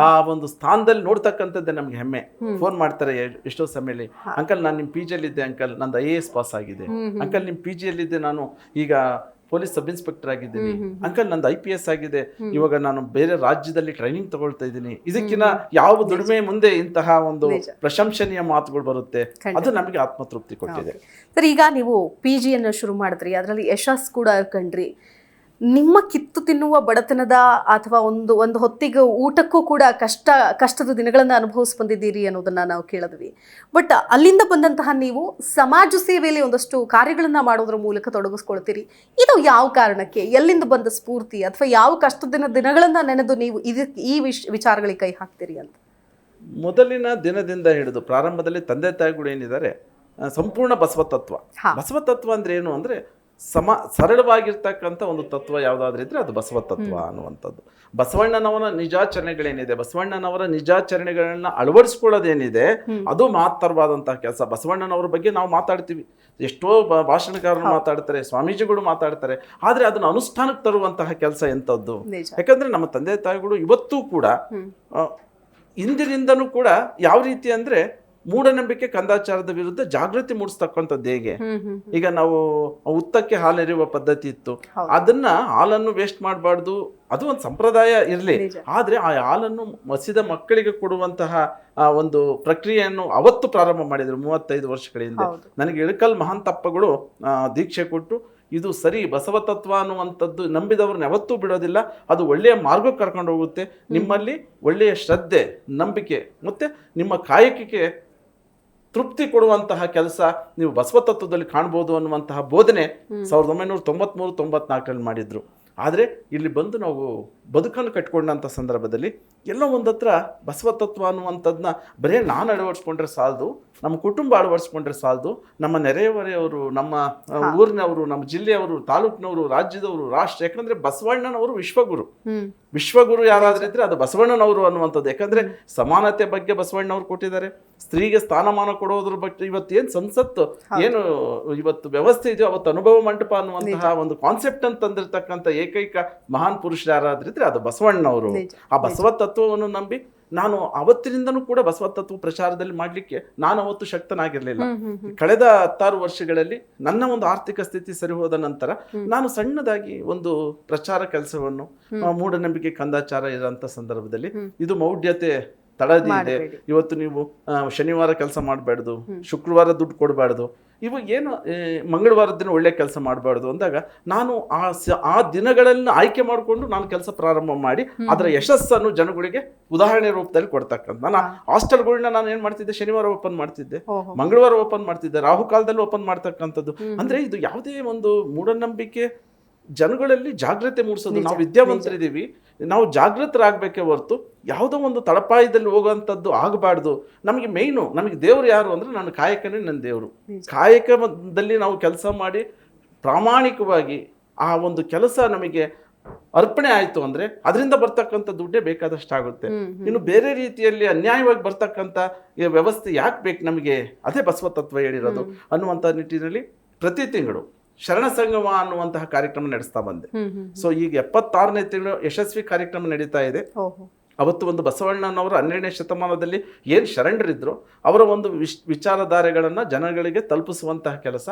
S2: ಆ ಒಂದು ಸ್ಥಾನದಲ್ಲಿ ನೋಡ್ತಕ್ಕಂಥದ್ದೇ ನಮ್ಗೆ ಹೆಮ್ಮೆ. ಫೋನ್ ಮಾಡ್ತಾರೆ ಎಷ್ಟೋ ಸಮಯದಲ್ಲಿ ಅಂಕಲ್ ನಾನು ನಿಮ್ಮ ಪಿ ಜಿಯಲ್ಲಿದ್ದೆ ಅಂಕಲ್ ನಂದು ಐ ಎ ಎಸ್ ಪಾಸ್ ಆಗಿದೆ. ಅಂಕಲ್ ನಿಮ್ಮ ಪಿ ಜಿಯಲ್ಲಿದ್ದೆ ನಾನು ಈಗ ಪೊಲೀಸ್ ಸಬ್ ಇನ್ಸ್ಪೆಕ್ಟರ್ ಆಗಿದ್ದೀನಿ. ಅಂಕಲ್ ನಂದು ಐ ಪಿ ಎಸ್ ಆಗಿದೆ. ಇವಾಗ ನಾನು ಬೇರೆ ರಾಜ್ಯದಲ್ಲಿ ಟ್ರೈನಿಂಗ್ ತಗೊಳ್ತಾ ಇದ್ದೀನಿ. ಇದಕ್ಕಿನ ಯಾವ ದುಡಿಮೆ ಮುಂದೆ ಇಂತಹ ಒಂದು ಪ್ರಶಂಸನೀಯ ಮಾತುಗಳು ಬರುತ್ತೆ ಅದು ನಮಗೆ ಆತ್ಮತೃಪ್ತಿ ಕೊಟ್ಟಿದೆ.
S1: ಸರ್ ಈಗ ನೀವು ಪಿ ಜಿಯನ್ನು ಶುರು ಮಾಡಿದ್ರಿ. ಅದರಲ್ಲಿ ಯಶಸ್ ಕೂಡ ಕಂಡ್ರಿ. ನಿಮ್ಮ ಕಿತ್ತು ತಿನ್ನುವ ಬಡತನದ ಅಥವಾ ಒಂದು ಒಂದು ಹೊತ್ತಿಗೆ ಊಟಕ್ಕೂ ಕೂಡ ಕಷ್ಟ ಕಷ್ಟದ ದಿನಗಳನ್ನು ಅನುಭವಿಸಿ ಬಂದಿದ್ದೀರಿ ಅನ್ನೋದನ್ನು ನಾವು ಕೇಳಿದ್ವಿ. ಬಟ್ ಅಲ್ಲಿಂದ ಬಂದಂತಹ ನೀವು ಸಮಾಜ ಸೇವೆಯಲ್ಲಿ ಒಂದಷ್ಟು ಕಾರ್ಯಗಳನ್ನು ಮಾಡೋದ್ರ ಮೂಲಕ ತೊಡಗಿಸ್ಕೊಳ್ತೀರಿ. ಇದು ಯಾವ ಕಾರಣಕ್ಕೆ? ಎಲ್ಲಿಂದ ಬಂದ ಸ್ಫೂರ್ತಿ ಅಥವಾ ಯಾವ ಕಷ್ಟದ ದಿನಗಳನ್ನು ನೆನೆದು ನೀವು ಇದಕ್ಕೆ ಈ ವಿಷ್ ವಿಚಾರಗಳಿಗೆ ಕೈ ಹಾಕ್ತೀರಿ ಅಂತ?
S2: ಮೊದಲಿನ ದಿನದಿಂದ ಹಿಡಿದು ಪ್ರಾರಂಭದಲ್ಲಿ ತಂದೆ ತಾಯಿಗಳು ಏನಿದ್ದಾರೆ ಸಂಪೂರ್ಣ ಬಸವತತ್ವ ಬಸವತತ್ವ ಅಂದ್ರೆ ಏನು ಅಂದ್ರೆ ಸಮ ಸರಳವಾಗಿರ್ತಕ್ಕಂಥ ಒಂದು ತತ್ವ ಯಾವುದಾದ್ರೂ ಇದ್ರೆ ಅದು ಬಸವ ತತ್ವ ಅನ್ನುವಂಥದ್ದು. ಬಸವಣ್ಣನವರ ನಿಜಾಚರಣೆಗಳೇನಿದೆ? ಬಸವಣ್ಣನವರ ನಿಜಾಚರಣೆಗಳನ್ನ ಅಳವಡಿಸ್ಕೊಳ್ಳೋದೇನಿದೆ? ಅದು ಮಹತ್ತರವಾದಂತಹ ಕೆಲಸ. ಬಸವಣ್ಣನವರ ಬಗ್ಗೆ ನಾವು ಮಾತಾಡ್ತೀವಿ. ಎಷ್ಟೋ ಭಾಷಣಕಾರರು ಮಾತಾಡ್ತಾರೆ ಸ್ವಾಮೀಜಿಗಳು ಮಾತಾಡ್ತಾರೆ. ಆದ್ರೆ ಅದನ್ನ ಅನುಷ್ಠಾನಕ್ಕೆ ತರುವಂತಹ ಕೆಲಸ ಎಂಥದ್ದು? ಯಾಕಂದ್ರೆ ನಮ್ಮ ತಂದೆ ತಾಯಿಗಳು ಇವತ್ತೂ ಕೂಡ ಇಂದಿನಿಂದನೂ ಕೂಡ ಯಾವ ರೀತಿ ಅಂದ್ರೆ ಮೂಢನಂಬಿಕೆ ಕಂದಾಚಾರದ ವಿರುದ್ಧ ಜಾಗೃತಿ ಮೂಡಿಸ್ತಕ್ಕಂಥದ್ದು ಹೇಗೆ? ಈಗ ನಾವು ಉತ್ತಕ್ಕೆ ಹಾಲೆರೆಯುವ ಪದ್ಧತಿ ಇತ್ತು. ಅದನ್ನ ಹಾಲನ್ನು ವೇಸ್ಟ್ ಮಾಡಬಾರ್ದು. ಅದು ಒಂದು ಸಂಪ್ರದಾಯ ಇರಲಿ. ಆದರೆ ಆ ಹಾಲನ್ನು ಮಸಿದ ಮಕ್ಕಳಿಗೆ ಕೊಡುವಂತಹ ಆ ಒಂದು ಪ್ರಕ್ರಿಯೆಯನ್ನು ಅವತ್ತು ಪ್ರಾರಂಭ ಮಾಡಿದ್ರು ಮೂವತ್ತೈದು ವರ್ಷಗಳ ಹಿಂದೆ. ನನಗೆ ಇಳಕಲ್ ಮಹಾಂತಪ್ಪಗಳು ದೀಕ್ಷೆ ಕೊಟ್ಟು ಇದು ಸರಿ ಬಸವ ತತ್ವ ಅನ್ನುವಂಥದ್ದು ನಂಬಿದವ್ರನ್ನ ಯಾವತ್ತೂ ಬಿಡೋದಿಲ್ಲ. ಅದು ಒಳ್ಳೆಯ ಮಾರ್ಗಕ್ಕೆ ಕರ್ಕೊಂಡು ಹೋಗುತ್ತೆ. ನಿಮ್ಮಲ್ಲಿ ಒಳ್ಳೆಯ ಶ್ರದ್ಧೆ ನಂಬಿಕೆ ಮತ್ತೆ ನಿಮ್ಮ ಕಾಯಕಕ್ಕೆ ತೃಪ್ತಿ ಕೊಡುವಂತಹ ಕೆಲಸ ನೀವು ಬಸವ ತತ್ವದಲ್ಲಿ ಕಾಣ್ಬೋದು ಅನ್ನುವಂತಹ ಬೋಧನೆ ಸಾವಿರದ ಒಂಬೈನೂರ ತೊಂಬತ್ತ್ಮೂರು ತೊಂಬತ್ನಾಲ್ಕರಲ್ಲಿ ಮಾಡಿದ್ರು. ಆದರೆ ಇಲ್ಲಿ ಬಂದು ನಾವು ಬದುಕನ್ನು ಕಟ್ಕೊಂಡಂಥ ಸಂದರ್ಭದಲ್ಲಿ ಎಲ್ಲೋ ಒಂದತ್ರ ಬಸವ ತತ್ವ ಅನ್ನುವಂಥದ್ದನ್ನ ಬರೀ ನಾನು ಅಳವಡಿಸ್ಕೊಂಡ್ರೆ ಸಾಲದು. ನಮ್ಮ ಕುಟುಂಬ ಅಳವಡಿಸ್ಕೊಂಡ್ರೆ ಸಾಲದು. ನಮ್ಮ ನೆರೆಹೊರೆಯವರು ನಮ್ಮ ಊರಿನವರು ನಮ್ಮ ಜಿಲ್ಲೆಯವರು ತಾಲೂಕಿನವರು ರಾಜ್ಯದವರು ರಾಷ್ಟ್ರ ಯಾಕಂದ್ರೆ ಬಸವಣ್ಣನವರು ವಿಶ್ವಗುರು. ವಿಶ್ವಗುರು ಯಾರಾದ್ರೂ ಇದ್ರೆ ಅದು ಬಸವಣ್ಣನವರು ಅನ್ನುವಂಥದ್ದು. ಯಾಕಂದ್ರೆ ಸಮಾನತೆ ಬಗ್ಗೆ ಬಸವಣ್ಣವರು ಕೊಟ್ಟಿದ್ದಾರೆ. ಸ್ತ್ರೀಗೆ ಸ್ಥಾನಮಾನ ಕೊಡೋದ್ರ ಬಗ್ಗೆ ಇವತ್ತು ಏನು ಸಂಸತ್ತು ಏನು ಇವತ್ತು ವ್ಯವಸ್ಥೆ ಇದೆಯೋ ಅವತ್ತು ಅನುಭವ ಮಂಟಪ ಅನ್ನುವಂತಹ ಒಂದು ಕಾನ್ಸೆಪ್ಟ್ ಅಂತ ತಂದಿರತಕ್ಕಂಥ ಏಕೈಕ ಮಹಾನ್ ಪುರುಷರು ಯಾರಾದ್ರಿದ್ರೆ ಅದು ಬಸವಣ್ಣನವರು. ಆ ಬಸವ ತತ್ವವನ್ನು ನಂಬಿ ನಾನು ಅವತ್ತಿನಿಂದನೂ ಕೂಡ ಬಸವ ತತ್ವ ಪ್ರಚಾರದಲ್ಲಿ ಮಾಡಲಿಕ್ಕೆ ನಾನು ಅವತ್ತು ಶಕ್ತನಾಗಿರ್ಲಿಲ್ಲ. ಕಳೆದ ಹತ್ತಾರು ವರ್ಷಗಳಲ್ಲಿ ನನ್ನ ಒಂದು ಆರ್ಥಿಕ ಸ್ಥಿತಿ ಸರಿ ಹೋದ ನಂತರ ನಾನು ಸಣ್ಣದಾಗಿ ಒಂದು ಪ್ರಚಾರ ಕೆಲಸವನ್ನು ಮೂಢನಂಬಿಕೆ ಕಂದಾಚಾರ ಇರೋಂಥ ಸಂದರ್ಭದಲ್ಲಿ ಇದು ಮೌಢ್ಯತೆ ತಳದಿ ಇದೆ. ಇವತ್ತು ನೀವು ಶನಿವಾರ ಕೆಲಸ ಮಾಡಬಾರ್ದು ಶುಕ್ರವಾರ ದುಡ್ಡು ಕೊಡಬಾರ್ದು ಇವು ಏನು ಮಂಗಳವಾರ ದಿನ ಒಳ್ಳೆ ಕೆಲಸ ಮಾಡಬಾರ್ದು ಅಂದಾಗ ನಾನು ಆ ಆ ದಿನಗಳನ್ನು ಆಯ್ಕೆ ಮಾಡಿಕೊಂಡು ನಾನು ಕೆಲಸ ಪ್ರಾರಂಭ ಮಾಡಿ ಅದರ ಯಶಸ್ಸನ್ನು ಜನಗಳಿಗೆ ಉದಾಹರಣೆ ರೂಪದಲ್ಲಿ ಕೊಡ್ತಕ್ಕಂಥ ನಾನು ಹಾಸ್ಟೆಲ್ಗಳನ್ನ ನಾನು ಏನು ಮಾಡ್ತಿದ್ದೆ? ಶನಿವಾರ ಓಪನ್ ಮಾಡ್ತಿದ್ದೆ. ಮಂಗಳವಾರ ಓಪನ್ ಮಾಡ್ತಿದ್ದೆ. ರಾಹುಕಾಲದಲ್ಲಿ ಓಪನ್ ಮಾಡ್ತಕ್ಕಂಥದ್ದು. ಅಂದ್ರೆ ಇದು ಯಾವುದೇ ಒಂದು ಮೂಢನಂಬಿಕೆ ಜನಗಳಲ್ಲಿ ಜಾಗ್ರತೆ ಮೂಡಿಸೋದು. ನಾವು ವಿದ್ಯಾವಂತರಿದ್ದೀವಿ. ನಾವು ಜಾಗೃತರಾಗಬೇಕೇ ಹೊರತು ಯಾವುದೋ ಒಂದು ತಳಪಾಯದಲ್ಲಿ ಹೋಗುವಂಥದ್ದು ಆಗಬಾರ್ದು. ನಮಗೆ ಮೇಯ್ನು ನಮಗೆ ದೇವರು ಯಾರು ಅಂದ್ರೆ ನನ್ನ ಕಾಯಕನೇ ನನ್ನ ದೇವರು. ಕಾಯಕದಲ್ಲಿ ನಾವು ಕೆಲಸ ಮಾಡಿ ಪ್ರಾಮಾಣಿಕವಾಗಿ ಆ ಒಂದು ಕೆಲಸ ನಮಗೆ ಅರ್ಪಣೆ ಆಯಿತು ಅಂದ್ರೆ ಅದರಿಂದ ಬರ್ತಕ್ಕಂಥ ದುಡ್ಡೇ ಬೇಕಾದಷ್ಟು ಆಗುತ್ತೆ. ಇನ್ನು ಬೇರೆ ರೀತಿಯಲ್ಲಿ ಅನ್ಯಾಯವಾಗಿ ಬರ್ತಕ್ಕಂಥ ವ್ಯವಸ್ಥೆ ಯಾಕೆ ಬೇಕು ನಮಗೆ? ಅದೇ ಬಸವ ತತ್ವ ಹೇಳಿರೋದು. ಅನ್ನುವಂಥ ನಿಟ್ಟಿನಲ್ಲಿ ಪ್ರತಿ ತಿಂಗಳು ಶರಣ ಸಂಗಮ ಅನ್ನುವಂತಹ ಕಾರ್ಯಕ್ರಮ ನಡೆಸ್ತಾ ಬಂದೆ. ಸೊ ಈಗ ಎಪ್ಪತ್ತಾರನೇ ತಿಂಗಳು ಯಶಸ್ವಿ ಕಾರ್ಯಕ್ರಮ ನಡೀತಾ ಇದೆ. ಅವತ್ತು ಒಂದು ಬಸವಣ್ಣನವರು ಹನ್ನೆರಡನೇ ಶತಮಾನದಲ್ಲಿ ಏನು ಶರಣರಿದ್ರು ಅವರ ಒಂದು ವಿಶ್ ವಿಚಾರಧಾರೆಗಳನ್ನು ಜನಗಳಿಗೆ ತಲುಪಿಸುವಂತಹ ಕೆಲಸ.